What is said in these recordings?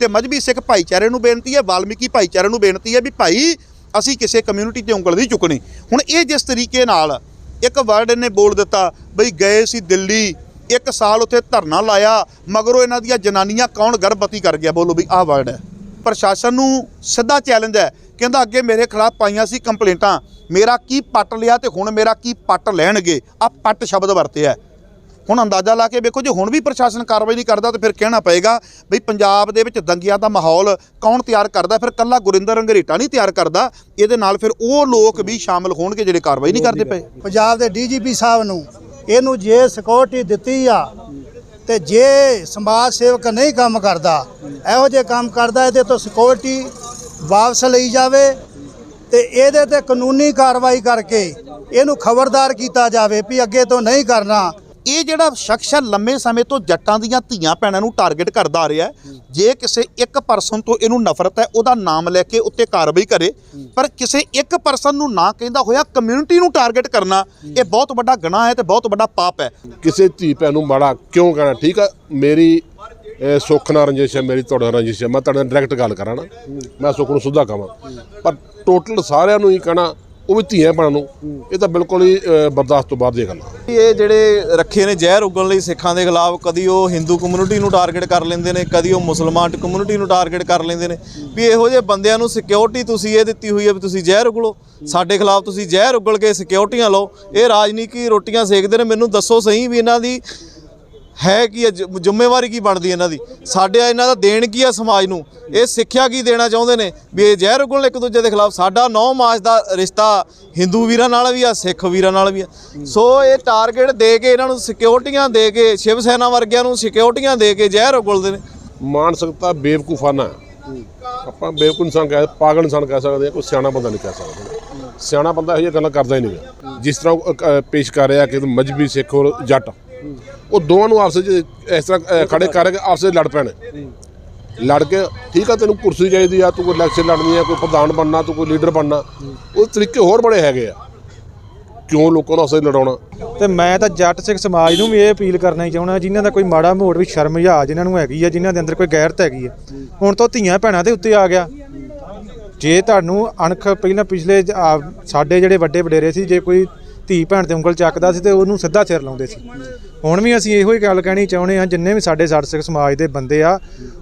ਤੇ ਮਜਬੀ ਸਿੱਖ ਭਾਈਚਾਰੇ ਨੂੰ ਬੇਨਤੀ ਹੈ, ਵਾਲਮੀਕੀ ਭਾਈਚਾਰੇ ਨੂੰ ਬੇਨਤੀ ਹੈ ਵੀ ਭਾਈ ਅਸੀਂ ਕਿਸੇ ਕਮਿਊਨਿਟੀ ਤੇ ਉਂਗਲ ਨਹੀਂ ਚੁੱਕਣੀ। ਹੁਣ ਇਹ ਜਿਸ ਤਰੀਕੇ ਨਾਲ ਇੱਕ ਵਰਡ ਇਹਨੇ ਬੋਲ ਦਿੱਤਾ, ਬਈ ਗਏ ਸੀ ਦਿੱਲੀ, ਇੱਕ ਸਾਲ ਉੱਥੇ ਧਰਨਾ ਲਾਇਆ, ਮਗਰੋਂ ਇਹਨਾਂ ਦੀਆਂ ਜਨਾਨੀਆਂ ਕੌਣ ਗਰਭਵਤੀ ਕਰ ਗਿਆ? ਬੋਲੋ ਵੀ ਆਹ ਵਰਡ ਹੈ। ਪ੍ਰਸ਼ਾਸਨ ਨੂੰ ਸਿੱਧਾ ਚੈਲੰਜ ਹੈ, ਕਹਿੰਦਾ ਅੱਗੇ ਮੇਰੇ ਖਿਲਾਫ ਪਾਈਆਂ ਸੀ ਕੰਪਲੇਂਟਾਂ ਮੇਰਾ ਕੀ ਪੱਟ ਲਿਆ ਤੇ ਹੁਣ ਮੇਰਾ ਕੀ ਪੱਟ ਲੈਣਗੇ? ਆ ਪੱਟ ਸ਼ਬਦ ਵਰਤਿਆ ਹੁਣ ਅੰਦਾਜ਼ਾ ਲਾ ਕੇ ਵੇਖੋ, ਜੇ ਹੁਣ ਵੀ ਪ੍ਰਸ਼ਾਸਨ ਕਾਰਵਾਈ ਨਹੀਂ ਕਰਦਾ ਤਾਂ ਫਿਰ ਕਹਿਣਾ ਪਏਗਾ ਬਈ ਪੰਜਾਬ ਦੇ ਵਿੱਚ ਦੰਗਿਆਂ ਦਾ ਮਾਹੌਲ ਕੌਣ ਤਿਆਰ ਕਰਦਾ? ਫਿਰ ਕੱਲਾ ਗੁਰਿੰਦਰ ਰੰਗਰੇਟਾ ਨਹੀਂ ਤਿਆਰ ਕਰਦਾ। ਇਹਦੇ ਨਾਲ ਫਿਰ ਉਹ ਲੋਕ ਵੀ ਸ਼ਾਮਲ ਹੋਣਗੇ ਜਿਹੜੇ ਕਾਰਵਾਈ ਨਹੀਂ ਕਰਦੇ ਪਏ। ਪੰਜਾਬ ਦੇ ਡੀਜੀਪੀ ਸਾਹਿਬ ਨੂੰ ਇਹਨੂੰ ਜੇ ਸਿਕਿਉਰਿਟੀ ਦਿੱਤੀ ਆ ਤੇ ਜੇ ਸਮਾਜ ਸੇਵਕ ਨਹੀਂ ਕੰਮ ਕਰਦਾ, ਇਹੋ ਜਿਹੇ ਕੰਮ ਕਰਦਾ, ਇਹਦੇ ਤੋਂ ਸਿਕਿਉਰਿਟੀ ਵਾਪਸ ਲਈ ਜਾਵੇ ਤੇ ਇਹਦੇ ਤੇ ਕਾਨੂੰਨੀ ਕਾਰਵਾਈ ਕਰਕੇ ਇਹਨੂੰ ਖਬਰਦਾਰ ਕੀਤਾ ਜਾਵੇ ਵੀ ਅੱਗੇ ਤੋਂ ਨਹੀਂ ਕਰਨਾ। ਇਹ ਜਿਹੜਾ ਸ਼ਖਸ ਹੈ ਲੰਮੇ ਸਮੇਂ ਤੋਂ ਜੱਟਾਂ ਦੀਆਂ ਧੀਆਂ ਭੈਣਾਂ ਨੂੰ ਟਾਰਗੇਟ ਕਰਦਾ ਆ ਰਿਹਾ ਹੈ। ਜੇ ਕਿਸੇ ਇੱਕ ਪਰਸਨ ਤੋਂ ਇਹਨੂੰ ਨਫ਼ਰਤ ਹੈ ਉਹਦਾ ਨਾਮ ਲੈ ਕੇ ਉੱਤੇ ਕਾਰਵਾਈ ਕਰੇ। ਪਰ ਕਿਸੇ ਇੱਕ ਪਰਸਨ ਨੂੰ ਨਾ ਕਹਿੰਦਾ ਹੋਇਆ ਕਮਿਊਨਿਟੀ ਨੂੰ ਟਾਰਗੇਟ ਕਰਨਾ ਇਹ ਬਹੁਤ ਵੱਡਾ ਗੁਨਾਹ ਹੈ ਤੇ ਬਹੁਤ ਵੱਡਾ ਪਾਪ ਹੈ। ਕਿਸੇ ਧੀ ਭੈਣ ਨੂੰ ਮਾੜਾ ਕਿਉਂ ਕਹਿਣਾ? ਠੀਕ ਆ ਮੇਰੀ ਸੁੱਖ ਨਾਲ ਰੰਜਿਸ਼ ਹੈ ਮੇਰੀ ਤੁਹਾਡੇ ਨਾਲ ਰੰਜਿਸ਼ ਹੈ ਮੈਂ ਤੁਹਾਡੇ ਨਾਲ ਡਾਇਰੈਕਟ ਗੱਲ ਕਰਾਂ ਨਾ। ਮੈਂ ਸੁੱਖ ਨੂੰ ਸੁੱਧਾ ਕਹਾਂ। ਪਰ ਟੋਟਲ ਸਾਰਿਆਂ ਨੂੰ ਹੀ ਕਹਿਣਾ ਉਹ ਵੀ ਧੀਆਂ ਭੈਣਾਂ ਨੂੰ, ਇਹ ਤਾਂ ਬਿਲਕੁਲ ਹੀ ਬਰਦਾਸ਼ਤ ਤੋਂ ਬਾਹਰ ਦੀ ਗੱਲ। ਆ ਇਹ ਜਿਹੜੇ ਰੱਖੇ ਨੇ ਜ਼ਹਿਰ ਉਗਣ ਲਈ ਸਿੱਖਾਂ ਦੇ ਖਿਲਾਫ, ਕਦੀ ਉਹ ਹਿੰਦੂ ਕਮਿਊਨਿਟੀ ਨੂੰ ਟਾਰਗੇਟ ਕਰ ਲੈਂਦੇ ਨੇ, ਕਦੀ ਉਹ ਮੁਸਲਮਾਨ ਕਮਿਊਨਿਟੀ ਨੂੰ ਟਾਰਗੇਟ ਕਰ ਲੈਂਦੇ ਨੇ। ਵੀ ਇਹੋ ਜਿਹੇ ਬੰਦਿਆਂ ਨੂੰ ਸਿਕਿਉਰਿਟੀ ਤੁਸੀਂ ਇਹ ਦਿੱਤੀ ਹੋਈ ਹੈ ਵੀ ਤੁਸੀਂ ਜ਼ਹਿਰ ਉਗਲੋ। ਸਾਡੇ ਖਿਲਾਫ ਤੁਸੀਂ ਜ਼ਹਿਰ ਉਗਲ ਕੇ ਸਿਕਿਉਰਿਟੀਆਂ ਲਓ। ਇਹ ਰਾਜਨੀਤੀ ਰੋਟੀਆਂ ਸੇਕਦੇ ਨੇ, ਮੈਨੂੰ ਦੱਸੋ ਸਹੀ ਵੀ ਇਹਨਾਂ ਦੀ ਹੈ ਕੀ ਹੈ, ਜ਼ਿ- ਜ਼ਿੰਮੇਵਾਰੀ ਕੀ ਬਣਦੀ ਇਹਨਾਂ ਦੀ? ਸਾਡੇ ਇਹਨਾਂ ਦਾ ਦੇਣ ਕੀ ਆ ਸਮਾਜ ਨੂੰ? ਇਹ ਸਿੱਖਿਆ ਕੀ ਦੇਣਾ ਚਾਹੁੰਦੇ ਨੇ? ਵੀ ਇਹ ਜ਼ਹਿਰ ਉਗਲਣ ਇੱਕ ਦੂਜੇ ਦੇ ਖਿਲਾਫ ਸਾਡਾ ਨੌ ਮਾਸ ਦਾ ਰਿਸ਼ਤਾ ਹਿੰਦੂ ਵੀਰਾਂ ਨਾਲ ਵੀ ਆ ਸਿੱਖ ਵੀਰਾਂ ਨਾਲ ਵੀ ਆ। ਸੋ ਇਹ ਟਾਰਗੇਟ ਦੇ ਕੇ ਇਹਨਾਂ ਨੂੰ ਸਿਕਿਉਰਿਟੀਆਂ ਦੇ ਕੇ ਸ਼ਿਵ ਸੈਨਾ ਵਰਗਿਆਂ ਨੂੰ ਸਿਕਿਉਰਿਟੀਆਂ ਦੇ ਕੇ ਜ਼ਹਿਰ ਉਗਲਦੇ ਨੇ। ਮਾਨਸਿਕਤਾ ਬੇਵਕੂਫਾਨਾ ਹੈ। ਆਪਾਂ ਬੇਵਕੂਫ ਇਨਸਾਨ ਕਹਿ ਪਾਗਲ ਇਨਸਾਨ ਕਹਿ ਸਕਦੇ ਹਾਂ ਕੋਈ ਸਿਆਣਾ ਬੰਦਾ ਨਹੀਂ ਕਹਿ ਸਕਦਾ। ਸਿਆਣਾ ਬੰਦਾ ਇਹੋ ਜਿਹੀਆਂ ਗੱਲਾਂ ਕਰਦਾ ਹੀ ਨਹੀਂ ਜਿਸ ਤਰ੍ਹਾਂ ਉਹ, ਅਹ, ਪੇਸ਼ ਕਰ ਰਿਹਾ ਕਿ ਮਜਬੀ ਸਿੱਖ ਔਰ ਜੱਟ। ਉਹ ਦੋਵਾਂ ਨੂੰ ਆਪਸ ਵਿੱਚ ਇਸ ਤਰ੍ਹਾਂ ਅਹ, ਖੜੇ ਕਰਕੇ ਆਪਸ ਵਿੱਚ ਲੜ ਪੈਣ। ਲੜ ਕੇ ਠੀਕ ਆ ਤੈਨੂੰ ਕੁਰਸੀ ਚਾਹੀਦੀ ਆ ਤੂੰ ਕੋਈ ਇਲੈਕਸ਼ਨ ਲੜਨੀ ਆ ਕੋਈ ਪ੍ਰਧਾਨ ਬਣਨਾ ਤੂੰ ਕੋਈ ਲੀਡਰ ਬਣਨਾ। ਉਹ ਤਰੀਕੇ ਹੋਰ ਬੜੇ ਹੈਗੇ ਆ। ਕਿਉਂ ਲੋਕਾਂ ਨੂੰ ਆਪਸ ਲੜਾਉਣਾ? ਤੇ ਮੈਂ ਤਾਂ ਜੱਟ ਸਿੱਖ ਸਮਾਜ ਨੂੰ ਵੀ ਇਹ ਅਪੀਲ ਕਰਨਾ ਹੀ ਚਾਹੁੰਦਾ ਜਿਨ੍ਹਾਂ ਦਾ ਕੋਈ ਮਾੜਾ ਮੋੜ ਵੀ ਸ਼ਰਮ ਜਾਂ ਜਿਨ੍ਹਾਂ ਨੂੰ ਹੈਗੀ ਆ ਜਿਨ੍ਹਾਂ ਦੇ ਅੰਦਰ ਕੋਈ ਗੈਰਤ ਹੈਗੀ ਆ। ਹੁਣ ਤੋਂ ਧੀਆਂ ਭੈਣਾਂ ਦੇ ਉੱਤੇ ਆ ਗਿਆ। ਜੇ ਤੁਹਾਨੂੰ ਅਣਖ ਪਹਿਲਾਂ ਪਿਛਲੇ ਜ- ਆ, ਸਾਡੇ ਜਿਹੜੇ ਵੱਡੇ ਵਡੇਰੇ ਸੀ ਜੇ ਕੋਈ ਧੀ ਭੈਣ ਤੇ ਉਂਗਲ ਚੱਕਦਾ ਸੀ ਤੇ ਉਹਨੂੰ ਸਿੱਧਾ ਸਿਰ ਲਾਉਂਦੇ ਸੀ। ਹੁਣ ਵੀ ਅਸੀਂ ਇਹੋ ਹੀ ਗੱਲ ਕਹਿਣੀ ਚਾਹੁੰਦੇ ਆ ਜਿੰਨੇ ਵੀ ਸਾਡੇ ਜੱਟ ਸਮਾਜ ਦੇ ਬੰਦੇ ਆ,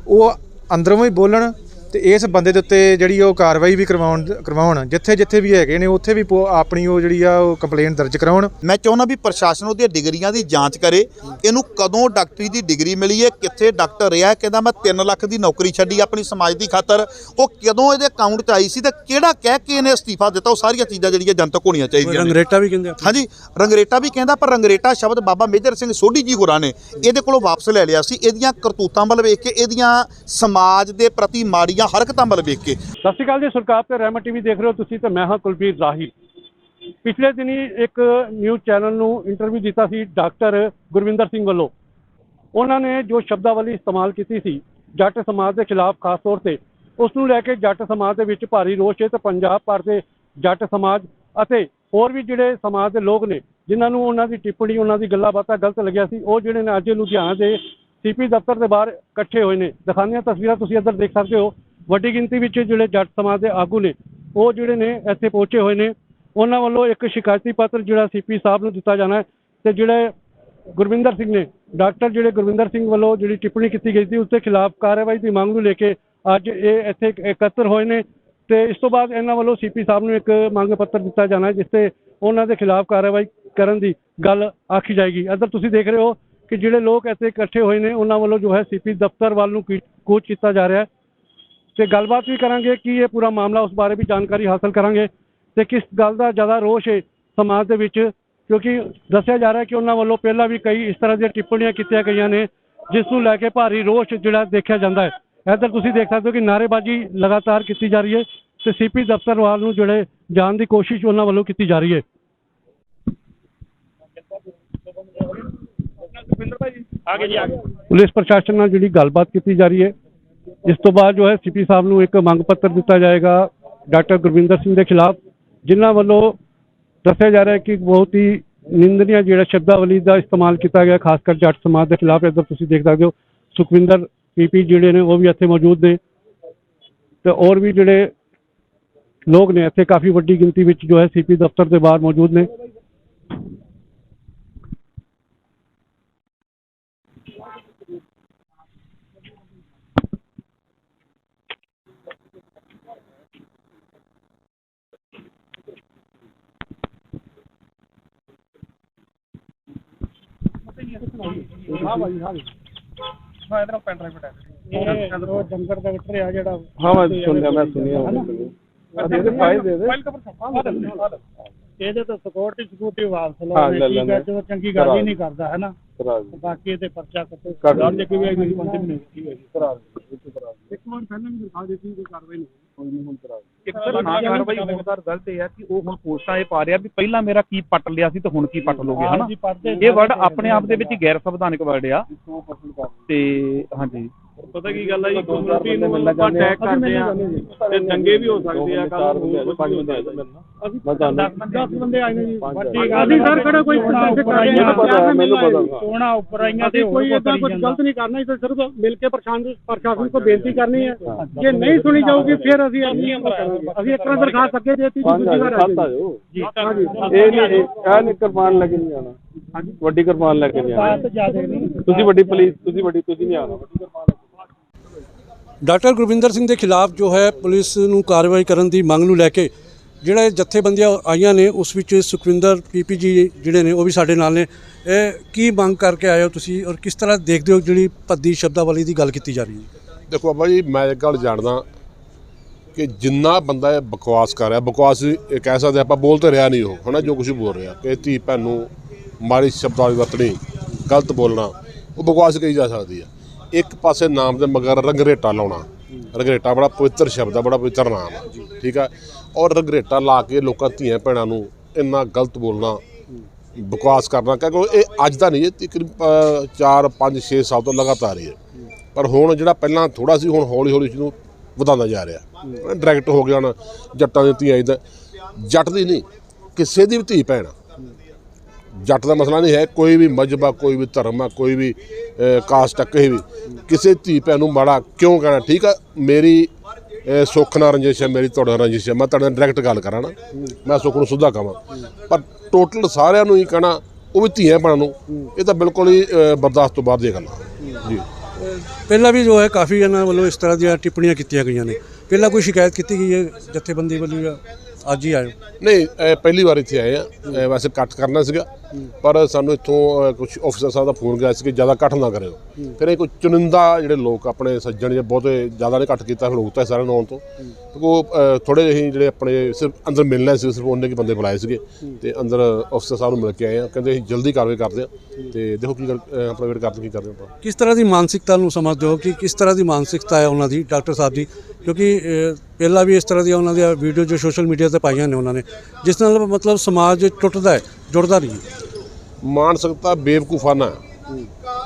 ਉਹ ਅੰਦਰੋਂ ਹੀ ਬੋਲਣ ਤੇ ਇਸ ਬੰਦੇ ਦੇ ਉੱਤੇ ਜਿਹੜੀ ਉਹ ਕਾਰਵਾਈ ਵੀ ਕਰਵਾਉਣ ਕਰਵਾਉਣ ਜਿੱਥੇ ਜਿੱਥੇ ਵੀ ਹੈਗੇ ਨੇ ਉੱਥੇ ਵੀ ਆਪਣੀ ਉਹ ਜਿਹੜੀ ਆ ਉਹ ਕੰਪਲੇਂਟ ਦਰਜ ਕਰਾਉਣ। ਮੈਂ ਚਾਹੁੰਦਾ ਵੀ ਪ੍ਰਸ਼ਾਸਨ ਉਹਦੀਆਂ ਡਿਗਰੀਆਂ ਦੀ ਜਾਂਚ ਕਰੇ ਇਹਨੂੰ ਕਦੋਂ ਡਾਕਟਰੀ ਦੀ ਡਿਗਰੀ ਮਿਲੀ ਹੈ ਕਿੱਥੇ ਡਾਕਟਰ ਰਿਹਾ ਕਹਿੰਦਾ ਮੈਂ 3 ਲੱਖ ਦੀ ਨੌਕਰੀ ਛੱਡੀ ਆਪਣੀ ਸਮਾਜ ਦੀ ਖਾਤਰ ਉਹ ਕਦੋਂ ਇਹਦੇ ਅਕਾਊਂਟ 'ਚ ਆਈ ਸੀ ਤੇ ਕਿਹੜਾ ਕਹਿ ਕੇ ਇਹਨੇ ਅਸਤੀਫਾ ਦਿੱਤਾ? ਉਹ ਸਾਰੀਆਂ ਚੀਜ਼ਾਂ ਜਿਹੜੀਆਂ ਜਨਤਕ ਹੋਣੀਆਂ ਚਾਹੀਦੀਆਂ ਨੇ। ਰੰਗਰੇਟਾ ਵੀ ਕਹਿੰਦੇ ਆ। ਹਾਂਜੀ ਰੰਗਰੇਟਾ ਵੀ ਕਹਿੰਦਾ ਪਰ ਰੰਗਰੇਟਾ ਸ਼ਬਦ ਬਾਬਾ ਮੇਜਰ ਸਿੰਘ ਸੋਢੀ ਜੀ ਹੋਰਾਂ ਨੇ ਇਹਦੇ ਕੋਲੋਂ ਵਾਪਸ ਲੈ ਲਿਆ ਸੀ। ਇਹਦੀਆਂ ਕਰਤੂਤਾਂ ਵੱਲ ਵੇਖ ਕੇ ਇਹਦੀਆਂ ਸਮਾਜ ਦੇ ਪ੍ਰਤੀ ਮਾੜੀਆਂ ਹਰਕਤਾਂ ਵੱਲ ਵੇਖ ਕੇ। ਸਤਿ ਸ਼੍ਰੀ ਅਕਾਲ ਜੀ, ਸਰਕਾਰ ਤੇ ਰਹਿਮਤ ਟੀਵੀ ਦੇਖ ਰਹੇ ਹੋ ਤੁਸੀਂ ਤੇ ਮੈਂ ਹਾਂ ਕੁਲਬੀਰ ਰਾਹੀ। ਪਿਛਲੇ ਦਿਨੀ ਇੱਕ ਨਿਊਜ਼ ਚੈਨਲ ਨੂੰ ਇੰਟਰਵਿਊ ਦਿੱਤਾ ਸੀ ਡਾਕਟਰ ਗੁਰਵਿੰਦਰ ਸਿੰਘ ਵੱਲੋਂ। ਉਹਨਾਂ ਨੇ ਜੋ ਸ਼ਬਦਾਵਲੀ ਇਸਤੇਮਾਲ ਕੀਤੀ ਸੀ ਜੱਟ ਸਮਾਜ ਦੇ ਖਿਲਾਫ, ਖਾਸ ਤੌਰ ਤੇ, ਉਸ ਨੂੰ ਲੈ ਕੇ ਜੱਟ ਸਮਾਜ ਦੇ ਵਿੱਚ ਭਾਰੀ ਰੋਸ਼ ਹੈ ਤੇ ਪੰਜਾਬ ਭਰ ਦੇ ਜੱਟ ਸਮਾਜ ਅਤੇ ਹੋਰ ਵੀ ਜਿਹੜੇ ਸਮਾਜ ਦੇ ਲੋਕ ਨੇ, ਜਿਨ੍ਹਾਂ ਨੂੰ ਉਹਨਾਂ ਦੀ ਟਿੱਪਣੀ, ਉਹਨਾਂ ਦੀ ਗੱਲਾਂ ਬਾਤਾਂ ਗਲਤ ਲੱਗਿਆ ਸੀ, ਉਹ ਜਿਹੜੇ ਨੇ ਅੱਜ ਲੁਧਿਆਣਾ ਦੇ ਸੀਪੀ ਦਫ਼ਤਰ ਦੇ ਬਾਹਰ ਇਕੱਠੇ ਹੋਏ ਨੇ। ਦਿਖਾਉਂਦੀਆਂ ਤਸਵੀਰਾਂ, ਤੁਸੀਂ ਇੱਧਰ ਦੇਖ ਸਕਦੇ ਹੋ। ਵੱਡੀ ਗਿਣਤੀ ਵਿੱਚ ਜਿਹੜੇ ਜੱਟ ਸਮਾਜ ਦੇ ਆਗੂ ਨੇ, ਉਹ ਜਿਹੜੇ ਨੇ ਇੱਥੇ ਪਹੁੰਚੇ ਹੋਏ ਨੇ, ਉਹਨਾਂ ਵੱਲੋਂ ਇੱਕ ਸ਼ਿਕਾਇਤੀ ਪੱਤਰ ਜਿਹੜਾ ਸੀਪੀ ਸਾਹਿਬ ਨੂੰ ਦਿੱਤਾ ਜਾਣਾ ਹੈ ਤੇ ਜਿਹੜੇ ਗੁਰਵਿੰਦਰ ਸਿੰਘ ਨੇ, ਡਾਕਟਰ ਜਿਹੜੇ ਗੁਰਵਿੰਦਰ ਸਿੰਘ ਵੱਲੋਂ ਜਿਹੜੀ ਟਿੱਪਣੀ ਕੀਤੀ ਗਈ ਸੀ, ਉਸ ਦੇ ਖਿਲਾਫ ਕਾਰਵਾਈ ਦੀ ਮੰਗ ਨੂੰ ਲੈ ਕੇ ਅੱਜ ਇਹ ਇੱਥੇ ਇਕੱਤਰ ਹੋਏ ਨੇ ਤੇ ਇਸ ਤੋਂ ਬਾਅਦ ਇਹਨਾਂ ਵੱਲੋਂ ਸੀਪੀ ਸਾਹਿਬ ਨੂੰ ਇੱਕ ਮੰਗ ਪੱਤਰ ਦਿੱਤਾ ਜਾਣਾ ਜਿਸ ਤੇ ਉਹਨਾਂ ਦੇ ਖਿਲਾਫ ਕਾਰਵਾਈ ਕਰਨ ਦੀ ਗੱਲ ਆਖੀ ਜਾਏਗੀ। ਇੱਧਰ ਤੁਸੀਂ ਦੇਖ ਰਹੇ ਹੋ ਕਿ ਜਿਹੜੇ ਲੋਕ ਇੱਥੇ ਇਕੱਠੇ ਹੋਏ ਨੇ, ਉਹਨਾਂ ਵੱਲੋਂ ਜੋ ਹੈ ਸੀਪੀ ਦਫ਼ਤਰ ਵੱਲ ਨੂੰ ਕੂਚ ਕੀਤਾ ਜਾ ਰਿਹਾ ਹੈ। ਤੇ ਗੱਲਬਾਤ ਵੀ ਕਰਾਂਗੇ ਕਿ ਇਹ ਪੂਰਾ ਮਾਮਲਾ ਉਸ ਬਾਰੇ ਵੀ ਜਾਣਕਾਰੀ ਹਾਸਲ ਕਰਾਂਗੇ ਤੇ ਕਿਸ ਗੱਲ ਦਾ ਜ਼ਿਆਦਾ ਰੋਸ਼ ਹੈ ਸਮਾਜ ਦੇ ਵਿੱਚ ਕਿਉਂਕਿ ਦੱਸਿਆ ਜਾ ਰਿਹਾ ਕਿ ਉਹਨਾਂ ਵੱਲੋਂ ਪਹਿਲਾਂ ਵੀ ਕਈ ਇਸ ਤਰ੍ਹਾਂ ਦੀਆਂ ਟਿੱਪਣੀਆਂ ਕੀਤੀਆਂ ਗਈਆਂ ਨੇ ਜਿਸ ਨੂੰ ਲੈ ਕੇ ਭਾਰੀ ਰੋਸ਼ ਜਿਹੜਾ ਦੇਖਿਆ ਜਾਂਦਾ ਹੈ। ਇੱਧਰ ਤੁਸੀਂ ਦੇਖ ਸਕਦੇ ਹੋ ਕਿ ਨਾਅਰੇਬਾਜ਼ੀ ਲਗਾਤਾਰ ਕੀਤੀ ਜਾ ਰਹੀ ਹੈ ਤੇ ਸੀਪੀ ਦਫ਼ਤਰ ਵੱਲ ਨੂੰ ਜਿਹੜੇ ਜਾਣ ਦੀ ਕੋਸ਼ਿਸ਼ ਉਹਨਾਂ ਵੱਲੋਂ ਕੀਤੀ ਜਾ ਰਹੀ ਹੈ। ਪੁਲਿਸ ਪ੍ਰਸ਼ਾਸਨ ਨਾਲ ਜਿਹੜੀ ਗੱਲਬਾਤ ਕੀਤੀ ਜਾ ਰਹੀ ਹੈ। ਇਸ ਤੋਂ ਬਾਅਦ ਜੋ ਹੈ ਸੀਪੀ ਸਾਹਿਬ ਨੂੰ ਇੱਕ ਮੰਗ ਪੱਤਰ ਦਿੱਤਾ ਜਾਏਗਾ ਡਾਕਟਰ ਗੁਰਵਿੰਦਰ ਸਿੰਘ ਦੇ ਖਿਲਾਫ, ਜਿਨ੍ਹਾਂ ਵੱਲੋਂ ਦੱਸਿਆ ਜਾ ਰਿਹਾ ਹੈ ਕਿ ਬਹੁਤ ਹੀ ਨਿੰਦਨੀਆ ਜਿਹੜਾ ਸ਼ਬਦਾਵਲੀ ਦਾ ਇਸਤੇਮਾਲ ਕੀਤਾ ਗਿਆ, ਖਾਸ ਕਰ ਜੱਟ ਸਮਾਜ ਦੇ ਖਿਲਾਫ, ਇੱਧਰ ਤੁਸੀਂ ਦੇਖ ਸਕਦੇ ਹੋ, ਸੁਖਵਿੰਦਰ ਪੀਪੀ ਜਿਹੜੇ ਨੇ ਉਹ ਵੀ ਇੱਥੇ ਮੌਜੂਦ ਨੇ। ਤੇ ਹੋਰ ਵੀ ਜਿਹੜੇ ਲੋਕ ਨੇ, ਇੱਥੇ ਕਾਫੀ ਵੱਡੀ ਗਿਣਤੀ ਵਿੱਚ ਜੋ ਹੈ ਸੀਪੀ ਦਫ਼ਤਰ ਦੇ ਬਾਹਰ ਮੌਜੂਦ ਨੇ। ਉਹ ਜੰਗਰ ਦਾ ਵਿਟਰ ਆ ਜਿਹੜਾ ਹਾਂ ਮੈਂ ਸੁਣਿਆ ਮੈਂ ਸੁਣਿਆ ਤੇ ਫਾਈਲ ਦੇ ਦੇ। ਇਹਦੇ ਤੋਂ ਸਿਕਿਉਰਿਟੀ ਸਿਕਿਉਰਿਟੀ ਵਾਪਸ ਲਓ ਹਾਂ, ਠੀਕ ਹੈ ਚੰਗੀ ਗੱਲ ਹੀ ਨਹੀਂ ਕਰਦਾ ਹੈ ਨਾ ਕਰਾ ਦੇ ਬਾਕੀ ਇਹਦੇ ਪਰਚਾ ਕੱਟੋ ਕਰ ਦਿਓ। ਗੱਲ ਜੇ ਕੋਈ ਵੀ ਮੇਰੀ ਬੰਦੇ ਨਹੀਂ ਠੀਕ ਹੈ ਜੀ ਕਰਾ ਦੇ ਬਿਲਕੁਲ ਕਰਾ ਦੇ ਇੱਕ ਵਾਰ ਪਹਿਲਾਂ ਵੀ ਦਿਖਾ ਦਿੱਤੀ ਕੋਈ ਕਾਰਵਾਈ ਨਹੀਂ ਕੋਈ ਨਹੀਂ ਹੁਣ ਕਰਾ ਦੇ ਇੱਕ ਸਰ ਨਾ ਕਾਰਵਾਈ ਹੋਣ ਦਾ ਗਲਤ ਇਹ ਹੈ ਕਿ ਉਹ ਹੁਣ ਪੋਸਟਾਂ ਇਹ ਪਾ ਰਿਹਾ ਵੀ ਪਹਿਲਾਂ ਮੇਰਾ ਕੀ ਪੱਟ ਲਿਆ ਸੀ ਤੇ ਹੁਣ ਕੀ ਪੱਟ ਲੋਗੇ ਹਨਾ? ਇਹ ਵਰਡ ਆਪਣੇ ਆਪ ਦੇ ਵਿੱਚ ਹੀ ਗੈਰ ਸੰਵਿਧਾਨਕ ਵਰਡ ਆ ਤੇ ਹਾਂਜੀ। ਪਤਾ ਕੀ ਗੱਲ ਹੈ ਜੀ ਕਮਿਊਨਿਟੀ ਨੂੰ ਆਪਾਂ ਅਟੈਕ ਕਰਦੇ ਆ ਤੇ ਦੰਗੇ ਵੀ ਹੋ ਸਕਦੇ ਆ ਕੱਲ ਪੰਜ ਬੰਦੇ ਆਏ ਨੇ ਅਸੀਂ ਮੈਂ ਤੁਹਾਨੂੰ 10 ਬੰਦੇ ਆਏ ਨੇ ਜੀ। ਨਹੀਂ ਸਰ ਕਿਹੜਾ ਕੋਈ ਪ੍ਰਸ਼ਾਸਨ ਕਰ ਰਿਹਾ ਮੈਨੂੰ ਪਤਾ ਹੈ, ਮੈਨੂੰ ਪਤਾ ਹੈ। ਸੋਣਾ ਉੱਪਰ ਆਈਆਂ ਤੇ ਕੋਈ ਇਦਾਂ ਕੁਝ ਗਲਤ ਨਹੀਂ ਕਰਨਾ ਇਸ ਸਿਰਫ ਮਿਲ ਕੇ ਪ੍ਰਸ਼ਾਸਨ ਪ੍ਰਸ਼ਾਸਨ ਕੋ ਬੇਨਤੀ ਕਰਨੀ ਹੈ। ਜੇ ਨਹੀਂ ਸੁਣੀ ਜਾਊਗੀ ਫਿਰ ਅਸੀਂ ਆਪਣੀ ਅਸੀਂ ਇੱਕ ਤਰ੍ਹਾਂ ਦਰਖਾਸਤ ਅੱਗੇ ਦੇਤੀ ਦੂਜੀ ਵਾਰ ਆ ਜੀ ਇਹ ਨਹੀਂ ਇਹ ਨਹੀਂ ਕਿਰਪਾਨ ਲੈ ਕੇ ਨਹੀਂ ਆਣਾ ਵੱਡੀ ਕਿਰਪਾਨ ਲੈ ਕੇ ਨਹੀਂ ਆਣਾ ਤੁਸੀਂ ਵੱਡੀ ਪੁਲਿਸ ਤੁਸੀਂ ਵੱਡੀ ਤੁਸੀਂ ਨਹੀਂ। ਆਣਾ ਵੱਡੀ ਕਿਰਪਾਨ ਡਾਕਟਰ ਗੁਰਵਿੰਦਰ ਸਿੰਘ ਦੇ ਖਿਲਾਫ ਜੋ ਹੈ ਪੁਲਿਸ ਨੂੰ ਕਾਰਵਾਈ ਕਰਨ ਦੀ ਮੰਗ ਨੂੰ ਲੈ ਕੇ ਜਿਹੜਾ ਇਹ ਜਥੇਬੰਦੀਆਂ ਆਈਆਂ ਨੇ, ਉਸ ਵਿੱਚ ਸੁਖਵਿੰਦਰ ਪੀਪੀਜੀ ਜਿਹੜੇ ਨੇ, ਉਹ ਵੀ ਸਾਡੇ ਨਾਲ ਨੇ। ਇਹ ਕੀ ਮੰਗ ਕਰਕੇ ਆਏ ਹੋ ਤੁਸੀਂ ਔਰ ਕਿਸ ਤਰ੍ਹਾਂ ਦੇਖਦੇ ਹੋ ਜਿਹੜੀ ਭੱਦੀ ਸ਼ਬਦਾਵਲੀ ਦੀ ਗੱਲ ਕੀਤੀ ਜਾ ਰਹੀ ਹੈ? ਦੇਖੋ ਬਾਬਾ ਜੀ, ਮੈਂ ਇੱਕ ਗੱਲ ਜਾਣਦਾ ਕਿ ਜਿੰਨਾ ਬੰਦਾ ਇਹ ਬਕਵਾਸ ਕਰ ਰਿਹਾ, ਬਕਵਾਸ ਇਹ ਕਹਿ ਸਕਦੇ ਆਪਾਂ ਬੋਲ ਤਾਂ ਰਿਹਾ ਨਹੀਂ ਉਹ, ਹਨਾ, ਜੋ ਕੁਝ ਬੋਲ ਰਿਹਾ। ਕਿ ਧੀ ਭੈਣ ਨੂੰ ਮਾੜੀ ਸ਼ਬਦਾਵਲੀ ਵਰਤਣੀ, ਗਲਤ ਬੋਲਣਾ, ਉਹ ਬਕਵਾਸ ਕਹੀ ਜਾ ਸਕਦੀ ਹੈ ਇੱਕ ਪਾਸੇ ਨਾਮ ਦੇ ਮਗਰ ਰੰਗਰੇਟਾ ਲਾਉਣਾ। ਰੰਗਰੇਟਾ ਬੜਾ ਪਵਿੱਤਰ ਸ਼ਬਦ ਆ, ਬੜਾ ਪਵਿੱਤਰ ਨਾਮ ਆ। ਠੀਕ ਆ? ਔਰ ਰੰਗਰੇਟਾ ਲਾ ਕੇ ਲੋਕਾਂ ਧੀਆਂ ਭੈਣਾਂ ਨੂੰ ਇੰਨਾ ਗਲਤ ਬੋਲਣਾ, ਬਕਵਾਸ ਕਰਨਾ ਕਿਉਂਕਿ ਇਹ ਅੱਜ ਦਾ ਨਹੀਂ, ਇਹ ਤਕਰੀਬ 4 5 6 ਸਾਲ ਤੋਂ ਲਗਾਤਾਰ ਹੀ ਹੈ। ਪਰ ਹੁਣ ਜਿਹੜਾ ਪਹਿਲਾਂ ਥੋੜਾ ਸੀ, ਹੁਣ ਹੌਲੀ ਹੌਲੀ ਇਹਨੂੰ ਵਧਾਉਂਦਾ ਜਾ ਰਿਹਾ। ਡਾਇਰੈਕਟ ਹੋ ਗਿਆ ਹੁਣ ਜੱਟਾਂ ਦੀ ਧੀਆਂ ਇਦਾਂ ਜੱਟ ਦੀ ਨਹੀਂ, ਕਿਸੇ ਦੀ ਵੀ ਧੀ ਭੈਣ ਜੱਟ ਦਾ ਮਸਲਾ ਨਹੀਂ ਹੈ ਕੋਈ ਵੀ ਮਜ਼ਹਬ ਆ ਕੋਈ ਵੀ ਧਰਮ ਆ ਕੋਈ ਵੀ ਕਾਸਟ ਆ ਕਿਸੇ ਵੀ। ਕਿਸੇ ਧੀ ਭੈਣ ਨੂੰ ਮਾੜਾ ਕਿਉਂ ਕਹਿਣਾ? ਠੀਕ ਆ ਮੇਰੀ ਸੁੱਖ ਨਾਲ ਰੰਜਿਸ਼ ਹੈ ਮੇਰੀ ਤੁਹਾਡੇ ਨਾਲ ਰੰਜਿਸ਼ ਹੈ ਮੈਂ ਤੁਹਾਡੇ ਨਾਲ ਡਾਇਰੈਕਟ ਗੱਲ ਕਰਾਂ ਨਾ। ਮੈਂ ਸੁੱਖ ਨੂੰ ਸੁੱਧਾ ਕਹਾਂ। ਪਰ ਟੋਟਲ ਸਾਰਿਆਂ ਨੂੰ ਹੀ ਕਹਿਣਾ ਉਹ ਵੀ ਧੀਆਂ ਭੈਣਾਂ ਨੂੰ ਇਹ ਤਾਂ ਬਿਲਕੁਲ ਹੀ ਬਰਦਾਸ਼ਤ ਤੋਂ ਬਾਹਰ ਦੀ ਗੱਲ। ਆ ਜੀ। ਪਹਿਲਾਂ ਵੀ ਜੋ ਹੈ ਕਾਫੀ ਇਹਨਾਂ ਵੱਲੋਂ ਇਸ ਤਰ੍ਹਾਂ ਦੀਆਂ ਟਿੱਪਣੀਆਂ ਕੀਤੀਆਂ ਗਈਆਂ ਨੇ। ਪਹਿਲਾਂ ਕੋਈ ਸ਼ਿਕਾਇਤ ਕੀਤੀ ਗਈ ਹੈ ਜਥੇਬੰਦੀ ਵੱਲੋਂ ਜਾਂ ਅੱਜ ਹੀ ਹੋ? ਨਹੀਂ ਪਹਿਲੀ ਵਾਰ ਇੱਥੇ ਆਏ ਆ। ਵੈਸੇ ਕੱਟ ਕਰਨਾ ਸੀਗਾ। ਪਰ ਸਾਨੂੰ ਇੱਥੋਂ ਕੁਝ ਅਫਸਰ ਸਾਹਿਬ ਦਾ ਫੋਨ ਗਿਆ ਸੀ ਕਿ ਜ਼ਿਆਦਾ ਕੱਟ ਨਾ ਕਰਿਓ। ਫਿਰ ਇਹ ਕੋਈ ਚੁਣਿੰਦਾ ਜਿਹੜੇ ਲੋਕ ਆਪਣੇ ਸੱਜਣ ਜਾਂ ਬਹੁਤੇ ਜ਼ਿਆਦਾ ਨੇ ਕੱਟ ਕੀਤਾ ਫਿਰ ਰੋਕਤਾ ਸਾਰਿਆਂ ਨੂੰ ਆਉਣ ਤੋਂ। ਉਹ ਥੋੜੇ ਜਿਹੇ ਜਿਹੜੇ ਆਪਣੇ ਸਿਰਫ ਅੰਦਰ ਮਿਲਣਾ ਸੀ ਸਿਰਫ ਉਹਨੇ ਕੀ ਬੰਦੇ ਬੁਲਾਏ ਸੀਗੇ। ਤੇ ਅੰਦਰ ਅਫਸਰ ਸਾਹਿਬ ਨੂੰ ਮਿਲ ਕੇ ਆਏ ਆ। ਕਹਿੰਦੇ ਅਸੀਂ ਜਲਦੀ ਕਾਰਵਾਈ ਕਰਦੇ ਆ। ਤੇ ਦੇਖੋ ਕੀ ਆਪਣਾ ਵੇਟ ਕਰਦੇ ਕੀ ਕਰਦੇ ਆਪਾਂ। ਕਿਸ ਤਰ੍ਹਾਂ ਦੀ ਮਾਨਸਿਕਤਾ ਨੂੰ ਸਮਝਦੇ ਹੋ ਕਿ ਕਿਸ ਤਰ੍ਹਾਂ ਦੀ ਮਾਨਸਿਕਤਾ ਹੈ ਉਹਨਾਂ ਦੀ ਡਾਕਟਰ ਸਾਹਿਬ ਦੀ? ਕਿਉਂਕਿ ਪਹਿਲਾਂ ਵੀ ਇਸ ਤਰ੍ਹਾਂ ਦੀਆਂ ਉਹਨਾਂ ਦੀਆਂ ਵੀਡੀਓ ਜੋ ਸੋਸ਼ਲ ਮੀਡੀਆ ਤੇ ਪਾਈਆਂ ਨੇ ਉਹਨਾਂ ਨੇ ਜਿਸ ਨਾਲ ਮਤਲਬ ਸਮਾਜ ਟੁੱਟਦਾ ਹੈ। ਜੁੜਦਾ ਨਹੀਂ। ਮਾਨਸਿਕਤਾ ਬੇਵਕੂਫਾਨਾ ਹੈ।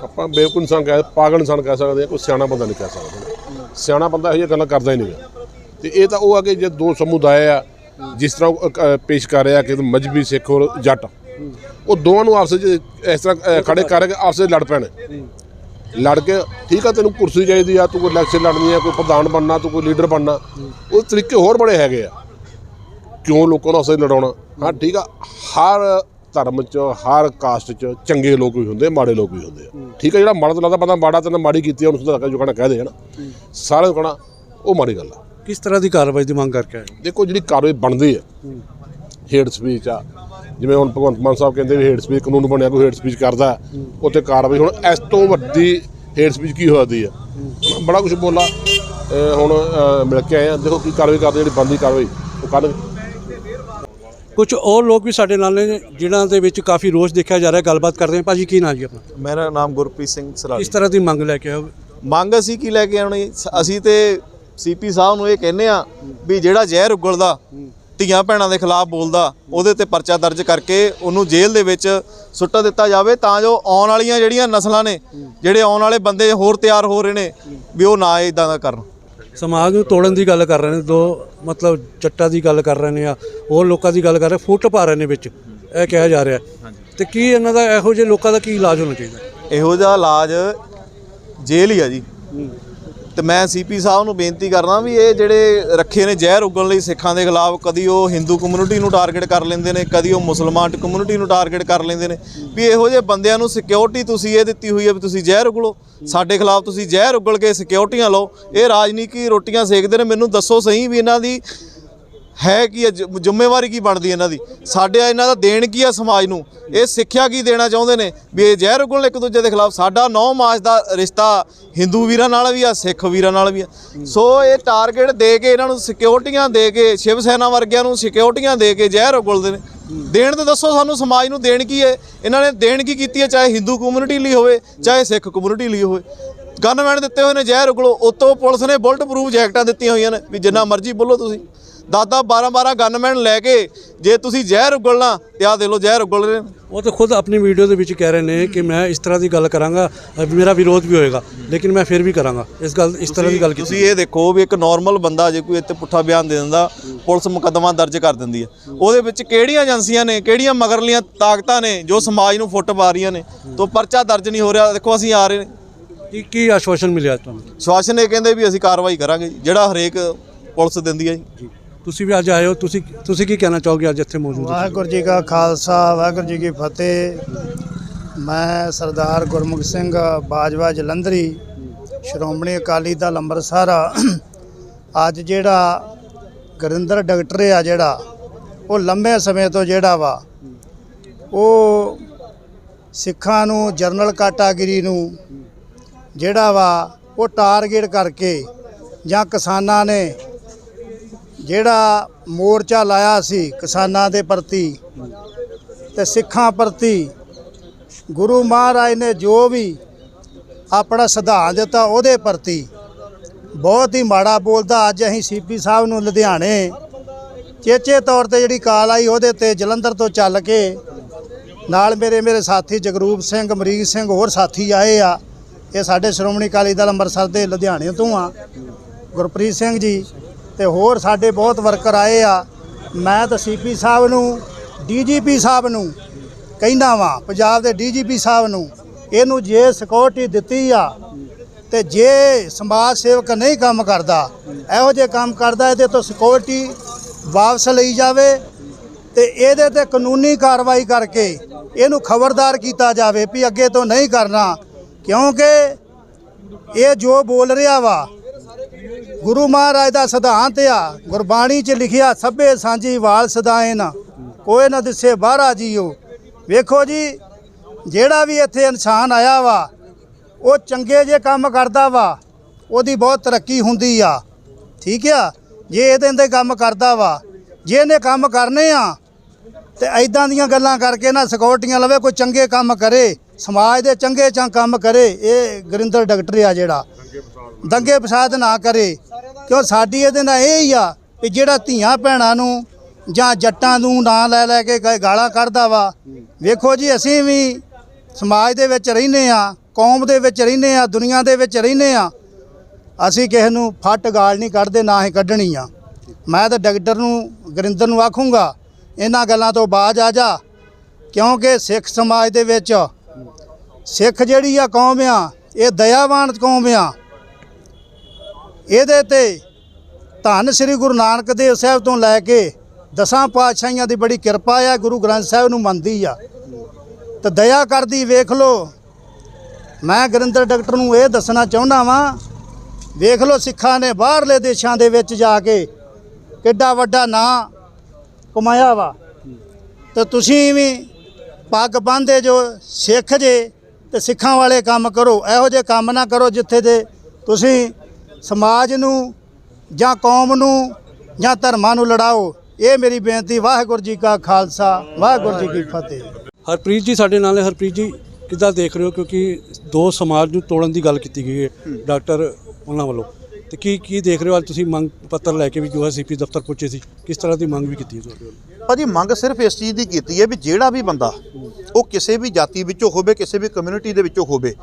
ਆਪਾਂ ਬੇਵਕੂਫ ਇਨਸਾਨ ਕਹਿ ਪਾਗਲ ਇਨਸਾਨ ਕਹਿ ਸਕਦੇ ਹਾਂ ਕੋਈ ਸਿਆਣਾ ਬੰਦਾ ਨਹੀਂ ਕਹਿ ਸਕਦਾ। ਸਿਆਣਾ ਬੰਦਾ ਇਹੋ ਜਿਹੀਆਂ ਗੱਲਾਂ ਕਰਦਾ ਹੀ ਨਹੀਂ ਨਹੀਂਗਾ ਤੇ ਇਹ ਤਾਂ ਉਹ ਆ ਕਿ ਜੇ ਦੋ ਸਮੁਦਾਇ ਆ ਜਿਸ ਤਰ੍ਹਾਂ ਉਹ, ਅ, ਪੇਸ਼ ਕਰ ਰਿਹਾ ਕਿ ਮਜਬੀ ਸਿੱਖ ਔਰ ਜੱਟ ਉਹ ਦੋਵਾਂ ਨੂੰ ਆਪਸ ਵਿੱਚ ਇਸ ਤਰ੍ਹਾਂ ਅ, ਖੜੇ ਕਰਕੇ ਆਪਸ ਵਿੱਚ ਲੜ ਪੈਣ। ਲੜ ਕੇ ਠੀਕ ਆ ਤੈਨੂੰ ਕੁਰਸੀ ਚਾਹੀਦੀ ਆ ਤੂੰ ਕੋਈ ਇਲੈਕਸ਼ਨ ਲੜਨੀ ਆ ਕੋਈ ਪ੍ਰਧਾਨ ਬਣਨਾ ਤੂੰ ਕੋਈ ਲੀਡਰ ਬਣਨਾ। ਉਹ ਤਰੀਕੇ ਹੋਰ ਬੜੇ ਹੈਗੇ ਆ। ਕਿਉਂ ਲੋਕਾਂ ਨੂੰ ਆਪਸ ਲੜਾਉਣਾ? ਹਾਂ ਠੀਕ ਆ ਹਰ ਧਰਮ ਚ ਹਰ ਕਾਸਟ ਚ ਚੰਗੇ ਲੋਕ ਵੀ ਹੁੰਦੇ ਮਾੜੇ ਲੋਕ ਵੀ ਹੁੰਦੇ ਆ। ਠੀਕ ਆ ਜਿਹੜਾ ਮਾੜਾ ਤੋਂ ਲੱਗਦਾ ਬੰਦਾ ਮਾੜਾ ਤੇ ਮਾੜੀ ਕੀਤੀ ਉਹਨੂੰ ਸੁਧਾਰ ਕੇ ਜੋ ਕਹਿਣਾ ਕਹਿ ਦੇ ਹਨਾ ਸਾਰਿਆਂ ਨੂੰ ਕਹਿਣਾ ਉਹ ਮਾੜੀ ਗੱਲ ਆ। ਕਿਸ ਤਰ੍ਹਾਂ ਦੀ ਕਾਰਵਾਈ ਦੀ ਮੰਗ ਕਰਕੇ ਆਏ ਹੋ? ਦੇਖੋ ਜਿਹੜੀ ਕਾਰਵਾਈ ਬਣਦੀ ਹੈ। ਹੇਡ ਸਪੀਚ ਆ ਜਿਵੇਂ ਹੁਣ ਭਗਵੰਤ ਮਾਨ ਸਾਹਿਬ ਕਹਿੰਦੇ ਵੀ ਹੇਡ ਸਪੀਚ ਕਾਨੂੰਨ ਬਣਿਆ ਕੋਈ ਹੇਡ ਸਪੀਚ ਕਰਦਾ ਉੱਥੇ ਕਾਰਵਾਈ ਹੁਣ ਇਸ ਤੋਂ ਵੱਡੀ ਹੇਡ ਸਪੀਚ ਕੀ ਹੋਦੀ ਆ? ਬੜਾ ਕੁਝ ਬੋਲਾ ਹੁਣ ਮਿਲ ਕੇ ਆਏ ਆ। ਦੇਖੋ ਕੀ ਕਾਰਵਾਈ ਕਰਦੇ ਜਿਹੜੀ ਬਣਦੀ ਕਾਰਵਾਈ ਉਹ ਕਰਨਗੇ ਕੁਝ ਹੋਰ ਲੋਕ ਵੀ ਸਾਡੇ ਨਾਲ ਨੇ ਜਿਨ੍ਹਾਂ ਦੇ ਵਿੱਚ ਕਾਫੀ ਰੋਸ਼ ਦੇਖਿਆ ਜਾ ਰਿਹਾ ਗੱਲਬਾਤ ਕਰਦੇ ਹਾਂ। ਭਾਜੀ ਕੀ ਨਾਂ ਜੀ ਆਪਣਾ? ਮੇਰਾ ਨਾਮ ਗੁਰਪ੍ਰੀਤ ਸਿੰਘ ਸਰਾਲੀ ਕਿਸ ਤਰ੍ਹਾਂ ਦੀ ਮੰਗ ਲੈ ਕੇ ਹੋ ਮੰਗ ਅਸੀਂ ਕੀ ਲੈ ਕੇ ਆਉਣੀ? ਅਸੀਂ ਤੇ ਸੀਪੀ ਸਾਹਿਬ ਨੂੰ ਇਹ ਕਹਿੰਦੇ ਆ ਵੀ ਜਿਹੜਾ ਜ਼ਹਿਰ ਉਗਲਦਾ ਧੀਆਂ ਭੈਣਾਂ ਦੇ ਖਿਲਾਫ ਬੋਲਦਾ ਉਹਦੇ ਤੇ ਪਰਚਾ ਦਰਜ ਕਰਕੇ ਉਹਨੂੰ ਜੇਲ੍ਹ ਦੇ ਵਿੱਚ ਸੁੱਟ ਦਿੱਤਾ ਜਾਵੇ ਤਾਂ ਜੋ ਆਉਣ ਵਾਲੀਆਂ ਜਿਹੜੀਆਂ ਨਸਲਾਂ ਨੇ ਜਿਹੜੇ ਆਉਣ ਵਾਲੇ ਬੰਦੇ ਹੋਰ ਤਿਆਰ ਹੋ ਰਹੇ ਨੇ ਵੀ ਉਹ ਨਾ ਇਦਾਂ ਦਾ ਕਰਨ। ਸਮਾਜ ਨੂੰ ਤੋੜਨ ਦੀ ਗੱਲ ਕਰ ਰਹੇ ਨੇ ਦੋ ਮਤਲਬ ਜੱਟਾਂ ਦੀ ਗੱਲ ਕਰ ਰਹੇ ਨੇ ਆ ਹੋਰ ਲੋਕਾਂ ਦੀ ਗੱਲ ਕਰ ਰਹੇ ਫੁੱਟ ਪਾ ਰਹੇ ਨੇ ਵਿੱਚ ਇਹ ਕਿਹਾ ਜਾ ਰਿਹਾ ਤੇ ਕੀ ਇਹਨਾਂ ਦਾ ਇਹੋ ਜਿਹੇ ਲੋਕਾਂ ਦਾ ਕੀ ਇਲਾਜ ਹੋਣਾ ਚਾਹੀਦਾ? ਇਹੋ ਜਿਹਾ ਇਲਾਜ ਜੇਲ੍ਹ ਹੀ ਆ ਜੀ। ਤੇ ਮੈਂ ਸੀਪੀ ਸਾਹਿਬ ਨੂੰ ਬੇਨਤੀ ਕਰਦਾ ਵੀ ਇਹ ਜਿਹੜੇ ਰੱਖੇ ਨੇ ਜ਼ਹਿਰ ਉਗਣ ਲਈ ਸਿੱਖਾਂ ਦੇ ਖਿਲਾਫ, ਕਦੀ ਉਹ ਹਿੰਦੂ ਕਮਿਊਨਿਟੀ ਨੂੰ ਟਾਰਗੇਟ ਕਰ ਲੈਂਦੇ ਨੇ, ਕਦੀ ਉਹ ਮੁਸਲਮਾਨ ਕਮਿਊਨਿਟੀ ਨੂੰ ਟਾਰਗੇਟ ਕਰ ਲੈਂਦੇ ਨੇ, ਵੀ ਇਹੋ ਜਿਹੇ ਬੰਦਿਆਂ ਨੂੰ ਸਿਕਿਉਰਿਟੀ ਤੁਸੀਂ ਇਹ ਦਿੱਤੀ ਹੋਈ ਹੈ ਵੀ ਤੁਸੀਂ ਜ਼ਹਿਰ ਉਗਲੋ। ਸਾਡੇ ਖਿਲਾਫ ਤੁਸੀਂ ਜ਼ਹਿਰ ਉਗਲ ਕੇ ਸਿਕਿਉਰਿਟੀਆਂ ਲਓ। ਇਹ ਰਾਜਨੀਤੀ ਰੋਟੀਆਂ ਸੇਕਦੇ ਨੇ, ਮੈਨੂੰ ਦੱਸੋ ਸਹੀ ਵੀ ਇਹਨਾਂ ਦੀ ਹੈ ਕੀ ਹੈ? ਜ਼ਿ- ਜ਼ਿੰਮੇਵਾਰੀ ਕੀ ਬਣਦੀ ਹੈ ਇਹਨਾਂ ਦੀ? ਸਾਡੇ ਇਹਨਾਂ ਦਾ ਦੇਣ ਕੀ ਹੈ ਸਮਾਜ ਨੂੰ? ਇਹ ਸਿੱਖਿਆ ਕੀ ਦੇਣਾ ਚਾਹੁੰਦੇ ਨੇ? ਵੀ ਇਹ ਜ਼ਹਿਰ ਉਗਲਣ ਇੱਕ ਦੂਜੇ ਦੇ ਖਿਲਾਫ ਸਾਡਾ ਨੌ ਮਾਸ ਦਾ ਰਿਸ਼ਤਾ ਹਿੰਦੂ ਵੀਰਾਂ ਨਾਲ ਵੀ ਆ, ਸਿੱਖ ਵੀਰਾਂ ਨਾਲ ਵੀ ਆ। ਸੋ ਇਹ ਟਾਰਗੇਟ ਦੇ ਕੇ ਇਹਨਾਂ ਨੂੰ ਸਿਕਿਉਰਿਟੀਆਂ ਦੇ ਕੇ, ਸ਼ਿਵ ਸੈਨਾ ਵਰਗਿਆਂ ਨੂੰ ਸਿਕਿਉਰਿਟੀਆਂ ਦੇ ਕੇ ਜ਼ਹਿਰ ਉਗਲਦੇ ਨੇ। ਦੇਣ ਤਾਂ ਦੱਸੋ ਸਾਨੂੰ ਸਮਾਜ ਨੂੰ ਦੇਣ ਕੀ ਹੈ? ਇਹਨਾਂ ਨੇ ਦੇਣ ਕੀ ਕੀਤੀ ਹੈ? ਚਾਹੇ ਹਿੰਦੂ ਕਮਿਊਨਿਟੀ ਲਈ ਹੋਵੇ, ਚਾਹੇ ਸਿੱਖ ਕਮਿਊਨਿਟੀ ਲਈ ਹੋਵੇ। ਗਨਮੈਨ ਦਿੱਤੇ ਹੋਏ ਨੇ, ਜ਼ਹਿਰ ਉਗਲੋ। ਉਤੋਂ ਪੁਲਿਸ ਨੇ ਬੁਲਟ ਪ੍ਰੂਫ ਜੈਕਟਾਂ ਦਿੱਤੀਆਂ ਹੋਈਆਂ ਨੇ, ਵੀ ਜਿੰਨਾ ਮਰਜ਼ੀ ਬੋਲੋ ਤੁਸੀਂ। ਦਾਦਾ 12 12 ਗਨਮੈਨ ਲੈ ਕੇ ਜੇ ਤੁਸੀਂ ਜ਼ਹਿਰ ਉਗਲਣਾ ਤੇ ਆਹ ਦੇ ਲੋ ਜ਼ਹਿਰ ਉਗਲ ਰਹੇ ਨੇ। ਉਹ ਤਾਂ ਖੁਦ ਆਪਣੀ ਵੀਡੀਓ ਦੇ ਵਿੱਚ ਕਹਿ ਰਹੇ ਨੇ ਕਿ ਮੈਂ ਇਸ ਤਰ੍ਹਾਂ ਦੀ ਗੱਲ ਕਰਾਂਗਾ ਮੇਰਾ ਵਿਰੋਧ ਵੀ ਹੋਏਗਾ ਲੇਕਿਨ ਮੈਂ ਫਿਰ ਵੀ ਕਰਾਂਗਾ। ਇਸ ਗੱਲ ਇਸ ਤਰ੍ਹਾਂ ਦੀ ਗੱਲ ਕੀਤੀ। ਤੁਸੀਂ ਇਹ ਦੇਖੋ ਵੀ ਇੱਕ ਨਾਰਮਲ ਬੰਦਾ ਜੇ ਕੋਈ ਇੱਥੇ ਪੁੱਠਾ ਬਿਆਨ ਦੇ ਦਿੰਦਾ ਪੁਲਿਸ ਮੁਕੱਦਮਾ ਦਰਜ ਕਰ ਦਿੰਦੀ ਹੈ। ਉਹਦੇ ਵਿੱਚ ਕਿਹੜੀਆਂ ਏਜੰਸੀਆਂ ਨੇ ਕਿਹੜੀਆਂ ਮਗਰਲੀਆਂ ਤਾਕਤਾਂ ਨੇ ਜੋ ਸਮਾਜ ਨੂੰ ਫੁੱਟ ਪਾ ਰਹੀਆਂ ਨੇ ਤੋਂ ਪਰਚਾ ਦਰਜ ਨਹੀਂ ਹੋ ਰਿਹਾ ਦੇਖੋ ਅਸੀਂ ਆ ਰਹੇ ਨੇ। ਕੀ ਕੀ ਆਸ਼ਵਾਸਨ ਮਿਲਿਆ ਤੁਹਾਨੂੰ? ਸ਼ਾਸਨ ਇਹ ਕਹਿੰਦੇ ਵੀ ਅਸੀਂ ਕਾਰਵਾਈ ਕਰਾਂਗੇ ਜਿਹੜਾ ਹਰੇਕ ਪੁਲਿਸ ਦਿੰਦੀ ਹੈ ਜੀ। ਤੁਸੀਂ ਵੀ ਅੱਜ ਆਏ ਹੋ, ਤੁਸੀਂ ਤੁਸੀਂ ਕੀ ਕਹਿਣਾ ਚਾਹੋਗੇ ਅੱਜ ਇੱਥੇ ਮੌਜੂਦ ਹੋ? ਵਾਹਿਗੁਰੂ ਜੀ ਕਾ ਖਾਲਸਾ, ਵਾਹਿਗੁਰੂ ਜੀ ਕੀ ਫਤਿਹ। ਮੈਂ ਸਰਦਾਰ ਗੁਰਮੁਖ ਸਿੰਘ ਬਾਜਵਾ ਜਲੰਧਰੀ, ਸ਼੍ਰੋਮਣੀ ਅਕਾਲੀ ਦਲ ਅੰਮ੍ਰਿਤਸਰ ਅੱਜ ਜਿਹੜਾ ਗੁਰਿੰਦਰ ਡਾਕਟਰ ਆ ਜਿਹੜਾ, ਉਹ ਲੰਬੇ ਸਮੇਂ ਤੋਂ ਜਿਹੜਾ ਵਾ, ਉਹ ਸਿੱਖਾਂ ਨੂੰ ਜਰਨਲ ਕਾਟਾਗਿਰੀ ਨੂੰ ਜਿਹੜਾ ਵਾ, ਉਹ ਟਾਰਗੇਟ ਕਰਕੇ ਜਾਂ ਕਿਸਾਨਾਂ ਨੇ ਜਿਹੜਾ ਮੋਰਚਾ ਲਾਇਆ ਸੀ ਕਿਸਾਨਾਂ ਦੇ ਪ੍ਰਤੀ ਤੇ ਸਿੱਖਾਂ ਪ੍ਰਤੀ, ਗੁਰੂ ਮਹਾਰਾਜ ਨੇ ਜੋ ਵੀ ਆਪਣਾ ਸਿਧਾਂਤ ਦਿੱਤਾ ਉਹਦੇ ਪ੍ਰਤੀ ਬਹੁਤ ਹੀ ਮਾੜਾ ਬੋਲਦਾ। ਅੱਜ ਅਸੀਂ ਸੀਪੀ ਸਾਹਿਬ ਨੂੰ ਲੁਧਿਆਣੇ ਚੇਚੇ ਤੌਰ ਤੇ ਜਿਹੜੀ ਕਾਲ ਆਈ ਉਹਦੇ ਤੇ ਜਲੰਧਰ ਤੋਂ ਚੱਲ ਕੇ ਨਾਲ ਮੇਰੇ ਮੇਰੇ ਸਾਥੀ ਜਗਰੂਪ ਸਿੰਘ, ਅਮਰੀਕ ਸਿੰਘ ਹੋਰ ਸਾਥੀ ਆਏ ਆ। ਇਹ ਸਾਡੇ ਸ਼੍ਰੋਮਣੀ ਅਕਾਲੀ ਦਲ ਅੰਮ੍ਰਿਤਸਰ ਦੇ ਲੁਧਿਆਣੇ ਤੋਂ ਆ। ਗੁਰਪ੍ਰੀਤ ਸਿੰਘ ਜੀ ਤੇ ਹੋਰ ਸਾਡੇ ਬਹੁਤ ਵਰਕਰ ਆਏ ਆ। ਮੈਂ ਤਾਂ ਸੀਪੀ ਸਾਹਿਬ ਨੂੰ ਡੀਜੀਪੀ ਸਾਹਿਬ ਨੂੰ ਕਹਿੰਦਾ ਵਾਂ, ਪੰਜਾਬ ਦੇ ਡੀਜੀਪੀ ਸਾਹਿਬ ਨੂੰ, ਇਹਨੂੰ ਜੇ ਸਿਕਿਉਰਿਟੀ ਦਿੱਤੀ ਆ ਤੇ ਜੇ ਸਮਾਜ ਸੇਵਕ ਨਹੀਂ ਕੰਮ ਕਰਦਾ, ਇਹੋ ਜਿਹੇ ਕੰਮ ਕਰਦਾ ਇਹਦੇ ਤੋਂ ਸਿਕਿਉਰਿਟੀ ਵਾਪਸ ਲਈ ਜਾਵੇ ਤੇ ਇਹਦੇ ਤੇ ਕਾਨੂੰਨੀ ਕਾਰਵਾਈ ਕਰਕੇ ਇਹਨੂੰ ਖਬਰਦਾਰ ਕੀਤਾ ਜਾਵੇ ਵੀ ਅੱਗੇ ਤੋਂ ਨਹੀਂ ਕਰਨਾ, ਕਿਉਂਕਿ ਇਹ ਜੋ ਬੋਲ ਰਿਹਾ ਵਾ ਗੁਰੂ ਮਹਾਰਾਜ ਦਾ ਸਿਧਾਂਤ ਆ, ਗੁਰਬਾਣੀ 'ਚ ਲਿਖਿਆ, ਸਭੇ ਸਾਂਝੀ ਵਾਲ ਸਦਾਇਨ ਕੋਈ ਨਾ ਦਿਸੇ ਬਾਹਰਾ ਜੀਓ। ਵੇਖੋ ਜੀ, ਜਿਹੜਾ ਵੀ ਇੱਥੇ ਇਨਸਾਨ ਆਇਆ ਵਾ, ਉਹ ਚੰਗੇ ਜੇ ਕੰਮ ਕਰਦਾ ਵਾ, ਉਹਦੀ ਬਹੁਤ ਤਰੱਕੀ ਹੁੰਦੀ ਆ। ਠੀਕ ਆ? ਜੇ ਇਹਦੇ ਅੰਦਰ ਕੰਮ ਕਰਦਾ ਵਾ, ਜੇ ਇਹਨੇ ਕੰਮ ਕਰਨੇ ਆ, ਤੇ ਐਦਾਂ ਦੀਆਂ ਗੱਲਾਂ ਕਰਕੇ ਨਾ ਸਿਕਿਉਰਟੀਆਂ ਲਵੇ, ਕੋਈ ਚੰਗੇ ਕੰਮ ਕਰੇ, ਸਮਾਜ ਦੇ ਚੰਗੇ ਚੰਗ ਕੰਮ ਕਰੇ, ਇਹ ਗੁਰਿੰਦਰ ਡਾਕਟਰ ਆ ਜਿਹੜਾ। ਦੰਗੇ ਫਸਾਦ ਨਾ ਕਰੇ। ਕਿਉਂ ਸਾਡੀ ਇਹਦੇ ਨਾਲ ਇਹ ਹੀ ਆ ਵੀ ਜਿਹੜਾ ਧੀਆਂ ਭੈਣਾਂ ਨੂੰ ਜਾਂ ਜੱਟਾਂ ਨੂੰ ਨਾਂ ਲੈ ਲੈ ਕੇ ਗ- ਗਾਲਾਂ ਕੱਢਦਾ ਵਾ। ਵੇਖੋ ਜੀ, ਅਸੀਂ ਵੀ ਸਮਾਜ ਦੇ ਵਿੱਚ ਰਹਿੰਦੇ ਆ, ਕੌਮ ਦੇ ਵਿੱਚ ਰਹਿੰਦੇ ਆ, ਦੁਨੀਆ ਦੇ ਵਿੱਚ ਰਹਿੰਦੇ ਆ। ਅਸੀਂ ਕਿਸੇ ਨੂੰ ਫੱਟ ਗਾਲ ਨਹੀਂ ਕੱਢਦੇ, ਨਾ ਹੀ ਕੱਢਣੀ ਆ। ਮੈਂ ਤਾਂ ਡਾਕਟਰ ਨੂੰ, ਗਰਿੰਦਰ ਨੂੰ ਆਖੂੰਗਾ, ਇਹਨਾਂ ਗੱਲਾਂ ਤੋਂ ਬਾਜ ਆ ਜਾ। ਕਿਉਂਕਿ ਸਿੱਖ ਸਮਾਜ ਦੇ ਵਿੱਚ ਸਿੱਖ ਜਿਹੜੀ ਆ ਕੌਮ ਆ, ਇਹ ਦਇਆਵਾਨ ਕੌਮ ਆ। ਇਹਦੇ ਤੇ ਧੰਨ ਸ੍ਰੀ ਗੁਰੂ ਨਾਨਕ ਦੇਵ ਸਾਹਿਬ ਤੋਂ ਲੈ ਕੇ ਦਸਾਂ ਪਾਤਸ਼ਾਹੀਆਂ ਦੀ ਬੜੀ ਕਿਰਪਾ ਆ, ਗੁਰੂ ਗ੍ਰੰਥ ਸਾਹਿਬ ਨੂੰ ਮੰਨਦੀ ਆ। ਤੇ ਦਇਆ ਕਰਦੀ ਵੇਖ ਲਓ, ਮੈਂ ਗੁਰਿੰਦਰ ਡਾਕਟਰ ਨੂੰ ਇਹ ਦੱਸਣਾ ਚਾਹੁੰਦਾ ਵਾਂ, ਵੇਖ ਲਓ ਸਿੱਖਾਂ ਨੇ ਬਾਹਰਲੇ ਦੇਸ਼ਾਂ ਦੇ ਵਿੱਚ ਜਾ ਕੇ ਕਿੱਡਾ ਵੱਡਾ ਨਾਂ ਕਮਾਇਆ ਵਾ। ਤੇ ਤੁਸੀਂ ਵੀ ਪੱਗ ਬੰਨ੍ਹਦੇ ਜੋ ਸਿੱਖ ਜੇ, ਤੇ ਸਿੱਖਾਂ ਵਾਲੇ ਕੰਮ ਕਰੋ, ਇਹੋ ਜਿਹੇ ਕੰਮ ਨਾ ਕਰੋ ਜਿੱਥੇ ਦੇ ਤੁਸੀਂ ਸਮਾਜ ਨੂੰ ਜਾਂ ਕੌਮ ਨੂੰ ਜਾਂ ਧਰਮਾਂ ਨੂੰ ਲੜਾਓ, ਇਹ ਮੇਰੀ ਬੇਨਤੀ, ਵਾਹਿਗੁਰੂ ਜੀ ਕਾ ਖਾਲਸਾ, ਵਾਹਿਗੁਰੂ ਜੀ ਕੀ ਫਤਿਹ। ਹਰਪ੍ਰੀਤ ਜੀ, ਸਾਡੇ ਨਾਲ ਹੈ ਹਰਪ੍ਰੀਤ ਜੀ, ਕਿੱਦਾਂ ਦੇਖ ਰਹੇ ਹੋ? ਕਿਉਂਕਿ ਦੋ ਸਮਾਜ ਨੂੰ ਤੋੜਨ ਦੀ ਗੱਲ ਕੀਤੀ ਗਈ ਹੈ, ਡਾਕਟਰ ਉਹਨਾਂ ਵੱਲੋਂ। ਤੇ ਕੀ ਕੀ ਦੇਖ ਰਹੇ ਹੋ? ਅੱਜ ਤੁਸੀਂ ਮੰਗ ਪੱਤਰ ਲੈ ਕੇ ਵੀ ਜੋ ਹੈ ਸੀਪੀ ਦਫ਼ਤਰ ਪਹੁੰਚੇ ਸੀ। ਕਿਸ ਤਰ੍ਹਾਂ ਦੀ ਮੰਗ ਵੀ ਕੀਤੀ ਹੈ ਤੁਹਾਡੇ ਵੱਲੋਂ? ਭਾਜੀ, ਮੰਗ ਸਿਰਫ ਇਸ ਚੀਜ਼ ਦੀ ਕੀਤੀ ਹੈ ਵੀ ਜਿਹੜਾ ਵੀ ਬੰਦਾ ਉਹ ਕਿਸੇ ਵੀ ਜਾਤੀ ਵਿੱਚੋਂ ਹੋਵੇ, ਕਿਸੇ ਵੀ ਕਮਿਊਨਿਟੀ ਦੇ ਵਿੱਚੋਂ ਹੋਵੇ,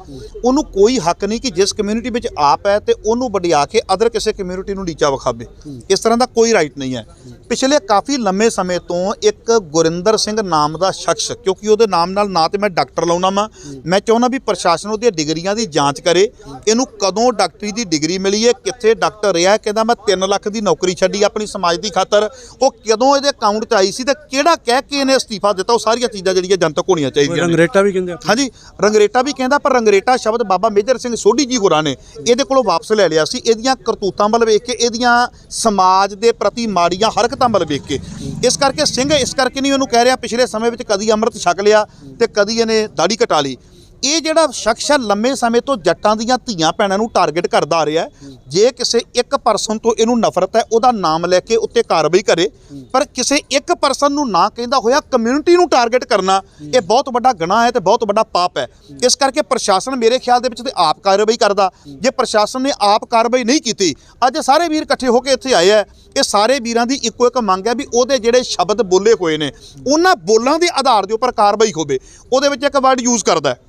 ਉਹਨੂੰ ਕੋਈ ਹੱਕ ਨਹੀਂ ਕਿ ਜਿਸ ਕਮਿਊਨਿਟੀ ਵਿੱਚ ਆਪ ਹੈ ਤੇ ਉਹਨੂੰ ਵਡਿਆ ਕੇ ਅਦਰ ਕਿਸੇ ਕਮਿਊਨਿਟੀ ਨੂੰ ਨੀਚਾ ਵਿਖਾਵੇ। ਇਸ ਤਰ੍ਹਾਂ ਦਾ ਕੋਈ ਰਾਈਟ ਨਹੀਂ ਹੈ। ਪਿਛਲੇ ਕਾਫੀ ਲੰਮੇ ਸਮੇਂ ਤੋਂ ਇੱਕ ਗੁਰਿੰਦਰ ਸਿੰਘ ਨਾਮ ਦਾ ਸ਼ਖਸ, ਕਿਉਂਕਿ ਉਹਦੇ ਨਾਮ ਨਾਲ ਨਾ ਤੇ ਮੈਂ ਡਾਕਟਰ ਲਾਉਣਾ ਵਾਂ, ਮੈਂ ਚਾਹੁੰਦਾ ਵੀ ਪ੍ਰਸ਼ਾਸਨ ਉਹਦੀਆਂ ਡਿਗਰੀਆਂ ਦੀ ਜਾਂਚ ਕਰੇ, ਇਹਨੂੰ ਕਦੋਂ ਡਾਕਟਰੀ ਦੀ ਡਿਗਰੀ ਮਿਲੀ ਹੈ, ਕਿੱਥੇ ਡਾਕਟਰ ਰਿਹਾ ਕਹਿੰਦਾ ਮੈਂ 3 ਲੱਖ ਦੀ ਨੌਕਰੀ ਛੱਡੀ ਆਪਣੀ ਸਮਾਜ ਦੀ ਖਾਤਰ, ਉਹ ਕਦੋਂ ਇਹਦੇ ਅਕਾਊਂਟ 'ਚ ਆਈ ਸੀ ਤੇ ਕਿਹੜਾ ਕਹਿ ਕੇ ਇਹਨੇ ਅਸਤੀਫਾ ਦਿੱਤਾ? ਉਹ ਸਾਰੀਆਂ ਚੀਜ਼ਾਂ ਜਿਹੜੀਆਂ ਜਨਤਕ ਹੋਣੀਆਂ ਚਾਹੀਦੀਆਂ ਨੇ। ਰੰਗਰੇਟਾ ਵੀ ਕਹਿੰਦੇ ਆ। ਹਾਂਜੀ ਰੰਗਰੇਟਾ ਵੀ ਕਹਿੰਦਾ ਪਰ ਰੰਗਰੇਟਾ ਸ਼ਬਦ ਬਾਬਾ ਮੇਜਰ ਸਿੰਘ ਸੋਢੀ ਜੀ ਹੋਰਾਂ ਨੇ ਇਹਦੇ ਕੋਲੋਂ ਵਾਪਸ ਲੈ ਲਿਆ ਸੀ। ਇਹਦੀਆਂ ਕਰਤੂਤਾਂ ਵੱਲ ਵੇਖ ਕੇ ਇਹਦੀਆਂ ਸਮਾਜ ਦੇ ਪ੍ਰਤੀ ਮਾੜੀਆਂ ਹਰਕਤਾਂ ਵੱਲ ਵੇਖ ਕੇ। ਇਸ ਕਰਕੇ ਸਿੰਘ ਇਸ ਕਰਕੇ ਨਹੀਂ ਉਹਨੂੰ ਕਹਿ ਰਿਹਾ ਪਿਛਲੇ ਸਮੇਂ ਵਿੱਚ ਕਦੀ ਅੰਮ੍ਰਿਤ ਛਕ ਲਿਆ ਤੇ ਕਦੀ ਇਹਨੇ ਦਾੜੀ ਕਟਾ ਲਈ। ਇਹ ਜਿਹੜਾ ਸ਼ਖਸ ਹੈ ਲੰਮੇ ਸਮੇਂ ਤੋਂ ਜੱਟਾਂ ਦੀਆਂ ਧੀਆਂ ਭੈਣਾਂ ਨੂੰ ਟਾਰਗੇਟ ਕਰਦਾ ਆ ਰਿਹਾ ਹੈ। ਜੇ ਕਿਸੇ ਇੱਕ ਪਰਸਨ ਤੋਂ ਇਹਨੂੰ ਨਫ਼ਰਤ ਹੈ ਉਹਦਾ ਨਾਮ ਲੈ ਕੇ ਉੱਤੇ ਕਾਰਵਾਈ ਕਰੇ। ਪਰ ਕਿਸੇ ਇੱਕ ਪਰਸਨ ਨੂੰ ਨਾ ਕਹਿੰਦਾ ਹੋਇਆ ਕਮਿਊਨਿਟੀ ਨੂੰ ਟਾਰਗੇਟ ਕਰਨਾ ਇਹ ਬਹੁਤ ਵੱਡਾ ਗੁਨਾਹ ਹੈ ਤੇ ਬਹੁਤ ਵੱਡਾ ਪਾਪ ਹੈ। ਇਸ ਕਰਕੇ ਪ੍ਰਸ਼ਾਸਨ ਮੇਰੇ ਖਿਆਲ ਦੇ ਵਿੱਚ ਤੇ ਆਪ ਕਾਰਵਾਈ ਕਰਦਾ। ਜੇ ਪ੍ਰਸ਼ਾਸਨ ਨੇ ਆਪ ਕਾਰਵਾਈ ਨਹੀਂ ਕੀਤੀ ਅੱਜ ਸਾਰੇ ਵੀਰ ਇਕੱਠੇ ਹੋ ਕੇ ਇੱਥੇ ਆਏ ਆ। ਇਹ ਸਾਰੇ ਵੀਰਾਂ ਦੀ ਇੱਕੋ ਇੱਕ ਮੰਗ ਹੈ ਵੀ ਉਹਦੇ ਜਿਹੜੇ ਸ਼ਬਦ ਬੋਲੇ ਹੋਏ ਨੇ ਉਹਨਾਂ ਬੋਲਾਂ ਦੇ ਆਧਾਰ ਦੇ ਉੱਪਰ ਕਾਰਵਾਈ ਹੋਵੇ। ਉਹਦੇ ਵਿੱਚ ਇੱਕ ਵਰਡ ਯੂਜ਼ ਕਰਦਾ ਹੈ।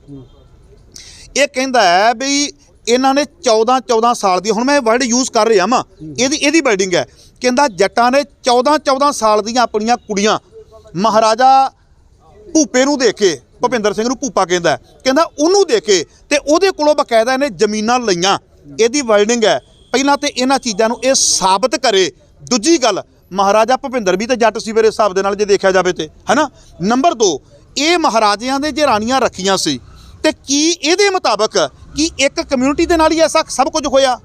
ਇਹ ਕਹਿੰਦਾ ਹੈ ਵੀ ਇਹਨਾਂ ਨੇ 14 14 ਸਾਲ ਦੀ ਹੁਣ ਮੈਂ ਇਹ ਵਰਡ ਯੂਜ਼ ਕਰ ਰਿਹਾ ਵਾਂ। ਇਹਦੀ ਇਹਦੀ ਬਿਲਡਿੰਗ ਹੈ। ਕਹਿੰਦਾ ਜੱਟਾਂ ਨੇ 14 14 ਸਾਲ ਦੀਆਂ ਆਪਣੀਆਂ ਕੁੜੀਆਂ ਮਹਾਰਾਜਾ ਭੂਪੇ ਨੂੰ ਦੇ ਕੇ ਭੁਪਿੰਦਰ ਸਿੰਘ ਨੂੰ ਭੂਪਾ ਕਹਿੰਦਾ। ਕਹਿੰਦਾ ਉਹਨੂੰ ਦੇ ਕੇ ਤੇ ਉਹਦੇ ਕੋਲੋਂ ਬਕਾਇਦਾ ਇਹਨੇ ਜ਼ਮੀਨਾਂ ਲਈਆਂ। ਇਹਦੀ ਵਰਡਿੰਗ ਹੈ ਪਹਿਲਾਂ ਤੇ ਇਹਨਾਂ ਚੀਜ਼ਾਂ ਨੂੰ ਇਹ ਸਾਬਤ ਕਰੇ। ਦੂਜੀ ਗੱਲ ਮਹਾਰਾਜਾ ਭੁਪਿੰਦਰ ਵੀ ਤਾਂ ਜੱਟ ਸੀ ਮੇਰੇ ਹਿਸਾਬ ਦੇ ਨਾਲ ਜੇ ਦੇਖਿਆ ਜਾਵੇ ਤੇ ਹੈਨਾ? ਨੰਬਰ 2 ਇਹ ਮਹਾਰਾਜਿਆਂ ਦੇ ਜੇ ਰਾਣੀਆਂ ਰੱਖੀਆਂ ਸੀ ਤੇ ਕੀ ਇਹਦੇ ਮੁਤਾਬਕ ਕੀ ਇੱਕ ਕਮਿਊਨਿਟੀ ਦੇ ਨਾਲ ਹੀ ਐਸਾ ਸਭ ਕੁਝ ਹੋਇਆ?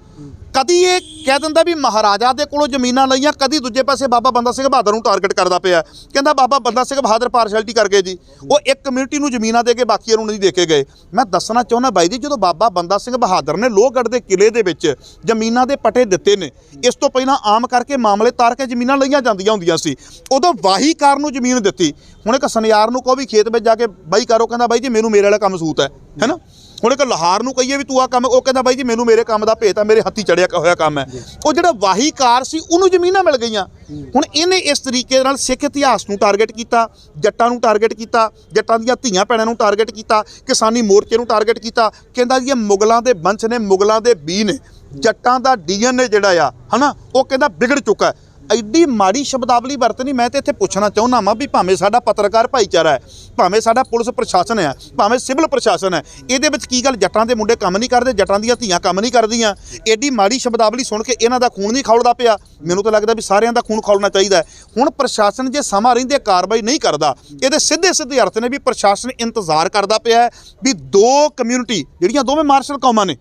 ਕਦੀ ਇਹ ਕਹਿ ਦਿੰਦਾ ਵੀ ਮਹਾਰਾਜਾ ਦੇ ਕੋਲੋਂ ਜ਼ਮੀਨਾਂ ਲਈਆਂ, ਕਦੀ ਦੂਜੇ ਪਾਸੇ ਬਾਬਾ ਬੰਦਾ ਸਿੰਘ ਬਹਾਦਰ ਨੂੰ ਟਾਰਗੇਟ ਕਰਦਾ ਪਿਆ। ਕਹਿੰਦਾ ਬਾਬਾ ਬੰਦਾ ਸਿੰਘ ਬਹਾਦਰ ਪਾਰਸ਼ੈਲਿਟੀ ਕਰ ਗਏ ਜੀ। ਉਹ ਇੱਕ ਕਮਿਊਨਿਟੀ ਨੂੰ ਜ਼ਮੀਨਾਂ ਦੇ ਕੇ ਬਾਕੀਆਂ ਨੂੰ ਨਹੀਂ ਦੇ ਕੇ ਗਏ। ਮੈਂ ਦੱਸਣਾ ਚਾਹੁੰਦਾ ਬਾਈ ਜੀ, ਜਦੋਂ ਬਾਬਾ ਬੰਦਾ ਸਿੰਘ ਬਹਾਦਰ ਨੇ ਲੋਹਗੜ੍ਹ ਦੇ ਕਿਲੇ ਦੇ ਵਿੱਚ ਜ਼ਮੀਨਾਂ ਦੇ ਪਟੇ ਦਿੱਤੇ ਨੇ, ਇਸ ਤੋਂ ਪਹਿਲਾਂ ਆਮ ਕਰਕੇ ਮਾਮਲੇ ਤਾਰ ਕੇ ਜ਼ਮੀਨਾਂ ਲਈਆਂ ਜਾਂਦੀਆਂ ਹੁੰਦੀਆਂ ਸੀ। ਉਦੋਂ ਵਾਹੀਕਾਰ ਨੂੰ ਜ਼ਮੀਨ ਦਿੱਤੀ। ਹੁਣ ਇੱਕ ਸੁਨਿਆਰ ਨੂੰ ਕਹੋ ਵੀ ਖੇਤ ਵਿੱਚ ਜਾ ਕੇ ਬਾਈ ਕਰੋ, ਕਹਿੰਦਾ ਬਾਈ ਜੀ, ਮੈਨੂੰ ਮੇਰੇ ਵਾਲਾ ਕੰਮ ਸੂਤ ਹੈ। ਹੈਨਾ ਹੁਣ ਇੱਕ ਲੋਹਾਰ ਨੂੰ ਕਹੀਏ ਵੀ ਤੂੰ ਆ ਕੰਮ ਉਹ ਕਹਿੰਦਾ ਬਾਈ ਜੀ ਮੈਨੂੰ ਮੇਰੇ ਕੰਮ ਦਾ ਭੇਤ ਆ ਮੇਰੇ ਹੱਥੀ ਚੜਿਆ ਹੋਇਆ ਕੰਮ ਹੈ। ਉਹ ਜਿਹੜਾ ਵਾਹੀਕਾਰ ਸੀ ਉਹਨੂੰ ਜ਼ਮੀਨਾਂ ਮਿਲ ਗਈਆਂ। ਹੁਣ ਇਹਨੇ ਇਸ ਤਰੀਕੇ ਨਾਲ ਸਿੱਖ ਇਤਿਹਾਸ ਨੂੰ ਟਾਰਗੇਟ ਕੀਤਾ ਜੱਟਾਂ ਨੂੰ ਟਾਰਗੇਟ ਕੀਤਾ ਜੱਟਾਂ ਦੀਆਂ ਧੀਆਂ ਭੈਣਾਂ ਨੂੰ ਟਾਰਗੇਟ ਕੀਤਾ ਕਿਸਾਨੀ ਮੋਰਚੇ ਨੂੰ ਟਾਰਗੇਟ ਕੀਤਾ ਕਹਿੰਦਾ ਜੀ ਇਹ ਮੁਗਲਾਂ ਦੇ ਵੰਸ਼ ਨੇ ਮੁਗਲਾਂ ਦੇ ਬੀ ਨੇ ਜੱਟਾਂ ਦਾ ਡੀਐਨਏ ਜਿਹੜਾ ਆ ਹਨਾ ਉਹ ਕਹਿੰਦਾ ਵਿਗੜ ਚੁੱਕਾ ਐਡੀ ਮਾੜੀ ਸ਼ਬਦਾਵਲੀ ਵਰਤਣੀ, ਮੈਂ ਤੇ ਇੱਥੇ ਪੁੱਛਣਾ ਚਾਹੁੰਦਾ ਵਾਂ ਵੀ ਭਾਵੇਂ ਸਾਡਾ ਪੱਤਰਕਾਰ ਭਾਈਚਾਰਾ ਹੈ, ਭਾਵੇਂ ਸਾਡਾ ਪੁਲਿਸ ਪ੍ਰਸ਼ਾਸਨ ਹੈ, ਭਾਵੇਂ ਸਿਵਲ ਪ੍ਰਸ਼ਾਸਨ ਹੈ, ਇਹਦੇ ਵਿੱਚ ਕੀ ਗੱਲ ਜੱਟਾਂ ਦੇ ਮੁੰਡੇ ਕੰਮ ਨਹੀਂ ਕਰਦੇ, ਜੱਟਾਂ ਦੀਆਂ ਧੀਆਂ ਕੰਮ ਨਹੀਂ ਕਰਦੀਆਂ। ਐਡੀ ਮਾੜੀ ਸ਼ਬਦਾਵਲੀ ਸੁਣ ਕੇ ਇਹਨਾਂ ਦਾ ਖੂਨ ਨਹੀਂ ਖੌਲਦਾ ਪਿਆ। ਮੈਨੂੰ ਤਾਂ ਲੱਗਦਾ ਵੀ ਸਾਰਿਆਂ ਦਾ ਖੂਨ ਖੌਲਣਾ ਚਾਹੀਦਾ ਹੁਣ ਪ੍ਰਸ਼ਾਸਨ ਜੇ ਸਮਾਂ ਰਹਿੰਦੇ ਕਾਰਵਾਈ ਨਹੀਂ ਕਰਦਾ, ਇਹਦੇ ਸਿੱਧੇ ਸਿੱਧੇ ਅਰਥ ਨੇ ਵੀ ਪ੍ਰਸ਼ਾਸਨ ਇੰਤਜ਼ਾਰ ਕਰਦਾ ਪਿਆ ਵੀ ਦੋ ਕਮਿਊਨਿਟੀ ਜਿਹੜੀਆਂ ਦੋਵੇਂ ਮਾਰਸ਼ਲ ਕੌਮਾਂ ਨੇ,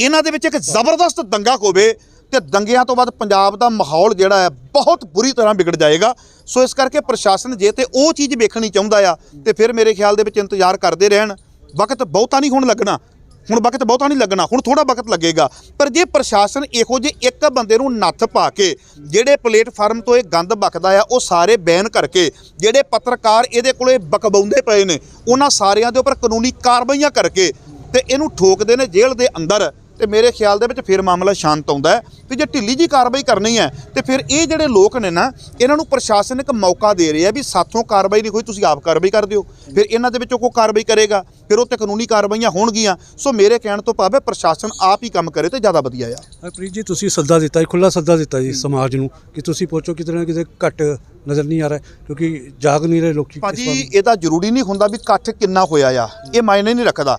ਇਹਨਾਂ ਦੇ ਵਿੱਚ ਇੱਕ ਜ਼ਬਰਦਸਤ ਦੰਗਾ ਹੋਵੇ ਤੇ ਦੰਗਿਆਂ ਤੋਂ ਬਾਅਦ ਪੰਜਾਬ ਦਾ ਮਾਹੌਲ ਜਿਹੜਾ ਹੈ ਬਹੁਤ ਬੁਰੀ ਤਰ੍ਹਾਂ ਵਿਗੜ ਜਾਏਗਾ। ਸੋ ਇਸ ਕਰਕੇ ਪ੍ਰਸ਼ਾਸਨ ਜੇ ਤੇ ਉਹ ਚੀਜ਼ ਵੇਖਣੀ ਚਾਹੁੰਦਾ ਆ, ਤੇ ਫਿਰ ਮੇਰੇ ਖਿਆਲ ਦੇ ਵਿੱਚ ਇੰਤਜ਼ਾਰ ਕਰਦੇ ਰਹਿਣ। ਵਕਤ ਬਹੁਤਾ ਨਹੀਂ ਹੁਣ ਲੱਗਣਾ। ਹੁਣ ਵਕਤ ਬਹੁਤਾ ਨਹੀਂ ਲੱਗਣਾ, ਹੁਣ ਥੋੜਾ ਵਕਤ ਲੱਗੇਗਾ। ਪਰ ਜੇ ਪ੍ਰਸ਼ਾਸਨ ਇਹੋ ਜਿਹੇ ਇੱਕ ਬੰਦੇ ਨੂੰ ਨੱਥ ਪਾ ਕੇ ਜਿਹੜੇ ਪਲੇਟਫਾਰਮ ਤੋਂ ਇਹ ਗੰਦ ਬਕਦਾ ਆ, ਉਹ ਸਾਰੇ ਬੈਨ ਕਰਕੇ, ਜਿਹੜੇ ਪੱਤਰਕਾਰ ਇਹਦੇ ਕੋਲੇ ਬਕਵਾਉਂਦੇ ਪਏ ਨੇ, ਉਹਨਾਂ ਸਾਰਿਆਂ ਦੇ ਉੱਪਰ ਕਾਨੂੰਨੀ ਕਾਰਵਾਈਆਂ ਕਰਕੇ ਤੇ ਇਹਨੂੰ ਠੋਕਦੇ ਨੇ ਜੇਲ੍ਹ ਦੇ ਅੰਦਰ। ਤੇ ਮੇਰੇ ਖਿਆਲ ਦੇ ਵਿੱਚ ਫਿਰ ਮਾਮਲਾ ਸ਼ਾਂਤ ਆਉਂਦਾ ਹੈ ਤੇ ਜੇ ਢਿੱਲੀ ਜੀ ਕਾਰਵਾਈ ਕਰਨੀ ਹੈ ਤੇ ਫਿਰ ਇਹ ਜਿਹੜੇ ਲੋਕ ਨੇ ਨਾ ਇਹਨਾਂ ਨੂੰ ਪ੍ਰਸ਼ਾਸਨ ਇੱਕ ਮੌਕਾ ਦੇ ਰਿਹਾ ਵੀ ਸਾਥੋਂ ਕਾਰਵਾਈ ਨਹੀਂ ਹੋਈ ਤੁਸੀਂ ਆਪ ਕਾਰਵਾਈ ਕਰ ਦਿਓ। ਫਿਰ ਇਹਨਾਂ ਦੇ ਵਿੱਚੋਂ ਕੋਈ ਕਾਰਵਾਈ ਕਰੇਗਾ ਫਿਰ ਉਹ ਤੇ ਕਾਨੂੰਨੀ ਕਾਰਵਾਈਆਂ ਹੋਣਗੀਆਂ। ਸੋ ਮੇਰੇ ਕਹਿਣ ਤੋਂ ਭਾਵੇਂ ਪ੍ਰਸ਼ਾਸਨ ਆਪ ਹੀ ਕੰਮ ਕਰੇ ਤੇ ਜ਼ਿਆਦਾ ਵਧੀਆ ਆ। ਹਰਪ੍ਰੀਤ ਜੀ ਤੁਸੀਂ ਸੱਦਾ ਦਿੱਤਾ ਖੁੱਲਾ ਸੱਦਾ ਦਿੱਤਾ ਜੀ ਸਮਾਜ ਨੂੰ ਕਿ ਤੁਸੀਂ ਪਹੁੰਚੋ ਕਿਤੇ ਨਾ ਕਿਤੇ ਘੱਟ ਨਜ਼ਰ ਨਹੀਂ ਆ ਰਿਹਾ ਕਿਉਂਕਿ ਜਾਗ ਨਹੀਂ ਰਹੇ ਲੋਕੀ ਭਾਜੀ। ਇਹ ਤਾਂ ਜ਼ਰੂਰੀ ਨਹੀਂ ਹੁੰਦਾ ਵੀ ਇਕੱਠ ਕਿੰਨਾ ਹੋਇਆ ਆ। ਇਹ ਮਾਇਨੇ ਨਹੀਂ ਰੱਖਦਾ।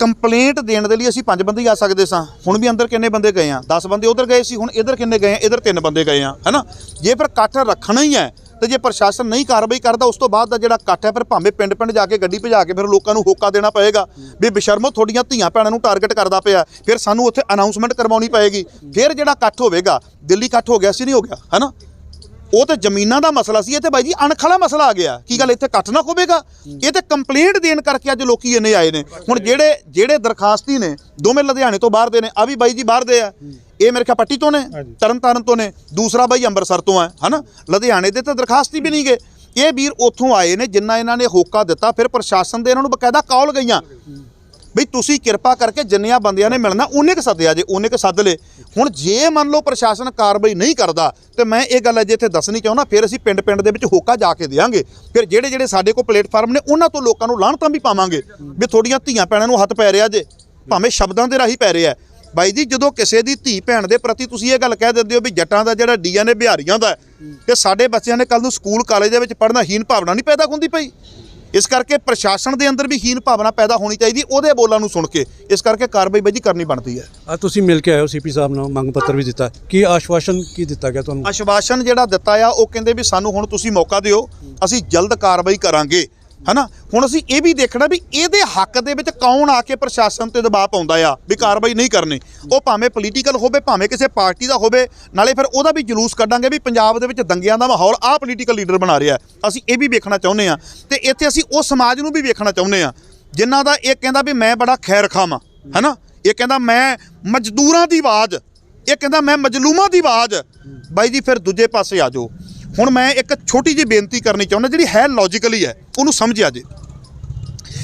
ਕੰਪਲੇਂਟ ਦੇਣ ਦੇ ਲਈ ਅਸੀਂ ਪੰਜ ਬੰਦੇ ਹੀ ਆ ਸਕਦੇ ਸਾਂ। ਹੁਣ ਵੀ ਅੰਦਰ ਕਿੰਨੇ ਬੰਦੇ ਗਏ ਆ? 10 ਬੰਦੇ ਉਧਰ ਗਏ ਸੀ, ਹੁਣ ਇਧਰ ਕਿੰਨੇ ਗਏ ਆ? ਇਧਰ ਤਿੰਨ ਬੰਦੇ ਗਏ ਆ, ਹੈਨਾ? ਜੇ ਫਿਰ ਇਕੱਠ ਰੱਖਣਾ ਹੀ ਹੈ, ਤੇ ਜੇ ਪ੍ਰਸ਼ਾਸਨ ਨਹੀਂ ਕਾਰਵਾਈ ਕਰਦਾ, ਉਸ ਤੋਂ ਬਾਅਦ ਦਾ ਜਿਹੜਾ ਇਕੱਠ ਹੈ, ਫਿਰ ਭਾਵੇਂ ਪਿੰਡ ਪਿੰਡ ਜਾ ਕੇ, ਗੱਡੀ ਭਜਾ ਕੇ, ਫਿਰ ਲੋਕਾਂ ਨੂੰ ਹੋਕਾ ਦੇਣਾ ਪਏਗਾ ਵੀ ਬਿਸ਼ਰਮੋ ਤੁਹਾਡੀਆਂ ਧੀਆਂ ਭੈਣਾਂ ਨੂੰ ਟਾਰਗੇਟ ਕਰਦਾ ਪਿਆ। ਫਿਰ ਸਾਨੂੰ ਉੱਥੇ ਅਨਾਉਂਸਮੈਂਟ ਕਰਵਾਉਣੀ ਪਏਗੀ। ਫਿਰ ਜਿਹੜਾ ਇਕੱਠ ਹੋਵੇਗਾ, ਦਿੱਲੀ ਇਕੱਠ ਹੋ ਗਿਆ, ਸੀ ਨਹੀਂ ਹੋ ਗਿਆ, ਹੈਨਾ? ਉਹ ਤੇ ਜ਼ਮੀਨਾਂ ਦਾ ਮਸਲਾ ਸੀ ਇਹ ਤੇ ਬਾਈ ਜੀ ਅਣਖ ਵਾਲਾ ਮਸਲਾ ਆ ਗਿਆ। ਕੀ ਗੱਲ ਇੱਥੇ ਇਕੱਠ ਨਾ ਹੋਵੇਗਾ ਇਹ ਤੇ ਕੰਪਲੇਂਟ ਦੇਣ ਕਰਕੇ ਅੱਜ ਲੋਕੀ ਇੰਨੇ ਆਏ ਨੇ। ਹੁਣ ਜਿਹੜੇ ਜਿਹੜੇ ਦਰਖਾਸਤੀ ਨੇ ਦੋਵੇਂ ਲੁਧਿਆਣੇ ਤੋਂ ਬਾਹਰ ਦੇ ਨੇ ਆ ਵੀ ਬਾਈ ਜੀ ਬਾਹਰ ਦੇ ਆ। ਇਹ ਮੇਰੇ ਖਿਆਲ ਪੱਟੀ ਤੋਂ ਨੇ ਤਰਨਤਾਰਨ ਤੋਂ ਨੇ ਦੂਸਰਾ ਬਾਈ ਅੰਮ੍ਰਿਤਸਰ ਤੋਂ ਹੈ ਹਨਾ? ਲੁਧਿਆਣੇ ਦੇ ਤਾਂ ਦਰਖਾਸਤੀ ਵੀ ਨਹੀਂ ਗਏ। ਇਹ ਵੀਰ ਉੱਥੋਂ ਆਏ ਨੇ ਜਿੰਨਾ ਇਹਨਾਂ ਨੇ ਹੋਕਾ ਦਿੱਤਾ ਫਿਰ ਪ੍ਰਸ਼ਾਸਨ ਦੇ ਇਹਨਾਂ ਨੂੰ ਬਕਾਇਦਾ ਕਾਲ ਗਈਆਂ। ਬਈ ਤੁਸੀਂ ਕਿਰਪਾ ਕਰਕੇ ਜਿੰਨੀਆਂ ਬੰਦਿਆਂ ਨੇ ਮਿਲਣਾ ਉਹਨੇ ਕ ਸੱਦਿਆ ਜੇ ਉਹਨੇ ਕ ਸੱਦ ਲੇ। ਹੁਣ ਜੇ ਮੰਨ ਲਓ ਪ੍ਰਸ਼ਾਸਨ ਕਾਰਵਾਈ ਨਹੀਂ ਕਰਦਾ ਤੇ ਮੈਂ ਇਹ ਗੱਲ ਅਜੇ ਇੱਥੇ ਦੱਸਣੀ ਚਾਹੁੰਦਾ ਫਿਰ ਅਸੀਂ ਪਿੰਡ ਪਿੰਡ ਦੇ ਵਿੱਚ ਹੋਕਾ ਜਾ ਕੇ ਦੇਵਾਂਗੇ ਫਿਰ ਜਿਹੜੇ ਜਿਹੜੇ ਸਾਡੇ ਕੋਲ ਪਲੇਟਫਾਰਮ ਨੇ ਉਹਨਾਂ ਤੋਂ ਲੋਕਾਂ ਨੂੰ ਲਾਹਣਤਾਂ ਵੀ ਪਾਵਾਂਗੇ ਵੀ ਤੁਹਾਡੀਆਂ ਧੀਆਂ ਭੈਣਾਂ ਨੂੰ ਹੱਥ ਪੈ ਰਿਹਾ ਜੇ ਭਾਵੇਂ ਸ਼ਬਦਾਂ ਦੇ ਰਾਹੀਂ ਪੈ ਰਿਹਾ ਬਾਈ ਜੀ ਜਦੋਂ ਕਿਸੇ ਦੀ ਧੀ ਭੈਣ ਦੇ ਪ੍ਰਤੀ ਤੁਸੀਂ ਇਹ ਗੱਲ ਕਹਿ ਦਿੰਦੇ ਹੋ ਵੀ ਜੱਟਾਂ ਦਾ ਜਿਹੜਾ ਡੀਐਨਏ ਬਿਹਾਰੀਆਂ ਦਾ ਹੈ, ਤੇ ਸਾਡੇ ਬੱਚਿਆਂ ਨੇ ਕੱਲ ਨੂੰ ਸਕੂਲ ਕਾਲਜ ਦੇ ਵਿੱਚ ਪੜ੍ਹਨਾ ਹੀਨ ਭਾਵਨਾ ਨਹੀਂ ਪੈਦਾ ਹੁੰਦੀ ਪਈ? ਇਸ ਕਰਕੇ ਪ੍ਰਸ਼ਾਸਨ ਦੇ ਅੰਦਰ ਵੀ ਹੀਨ ਭਾਵਨਾ ਪੈਦਾ ਹੋਣੀ ਚਾਹੀਦੀ ਉਹਦੇ ਬੋਲਾਂ ਨੂੰ ਸੁਣ ਕੇ ਇਸ ਕਰਕੇ ਕਾਰਵਾਈ ਬਾਈ ਜੀ ਕਰਨੀ ਬਣਦੀ ਹੈ। ਆ ਤੁਸੀਂ ਮਿਲ ਕੇ ਆਏ ਹੋ ਸੀਪੀ ਸਾਹਿਬ ਨਾਲ ਮੰਗ ਪੱਤਰ ਵੀ ਦਿੱਤਾ। ਕੀ ਆਸ਼ਵਾਸਨ ਕੀ ਦਿੱਤਾ ਗਿਆ ਤੁਹਾਨੂੰ? ਆਸ਼ਵਾਸਨ ਜਿਹੜਾ ਦਿੱਤਾ ਆ ਉਹ ਕਹਿੰਦੇ ਵੀ ਸਾਨੂੰ ਹੁਣ ਤੁਸੀਂ ਮੌਕਾ ਦਿਓ ਅਸੀਂ ਜਲਦ ਕਾਰਵਾਈ ਕਰਾਂਗੇ। ਹਨਾ? ਹੁਣ ਅਸੀਂ ਇਹ ਵੀ ਦੇਖਣਾ ਵੀ ਇਹਦੇ ਹੱਕ ਦੇ ਵਿੱਚ ਕੌਣ ਆ ਕੇ ਪ੍ਰਸ਼ਾਸਨ ਤੇ ਦਬਾਅ ਪਾਉਂਦਾ ਆ ਵੀ ਕਾਰਵਾਈ ਨਹੀਂ ਕਰਨੀ। ਉਹ ਭਾਵੇਂ ਪੋਲੀਟੀਕਲ ਹੋਵੇ, ਭਾਵੇਂ ਕਿਸੇ ਪਾਰਟੀ ਦਾ ਹੋਵੇ, ਨਾਲੇ ਫਿਰ ਉਹਦਾ ਵੀ ਜਲੂਸ ਕੱਢਾਂਗੇ ਵੀ ਪੰਜਾਬ ਦੇ ਵਿੱਚ ਦੰਗਿਆਂ ਦਾ ਮਾਹੌਲ ਆਹ ਪੋਲੀਟੀਕਲ ਲੀਡਰ ਬਣਾ ਰਿਹਾ। ਅਸੀਂ ਇਹ ਵੀ ਵੇਖਣਾ ਚਾਹੁੰਦੇ ਆ ਤੇ ਇੱਥੇ ਅਸੀਂ ਉਹ ਸਮਾਜ ਨੂੰ ਵੀ ਵੇਖਣਾ ਚਾਹੁੰਦੇ ਆ ਜਿਨ੍ਹਾਂ ਦਾ ਇਹ ਕਹਿੰਦਾ ਵੀ ਮੈਂ ਬੜਾ ਖੈਰ ਖਾਵਾਂ ਹਨਾ? ਇਹ ਕਹਿੰਦਾ ਮੈਂ ਮਜ਼ਦੂਰਾਂ ਦੀ ਆਵਾਜ਼, ਇਹ ਕਹਿੰਦਾ ਮੈਂ ਮਜਲੂਮਾਂ ਦੀ ਆਵਾਜ਼। ਬਾਈ ਜੀ, ਫਿਰ ਦੂਜੇ ਪਾਸੇ ਆ ਜਾਓ। ਹੁਣ ਮੈਂ ਇੱਕ ਛੋਟੀ ਜਿਹੀ ਬੇਨਤੀ ਕਰਨੀ ਚਾਹੁੰਦਾ, ਜਿਹੜੀ ਹੈ ਲੌਜੀਕਲੀ ਹੈ, ਉਹਨੂੰ ਸਮਝਿਆ ਜੇ।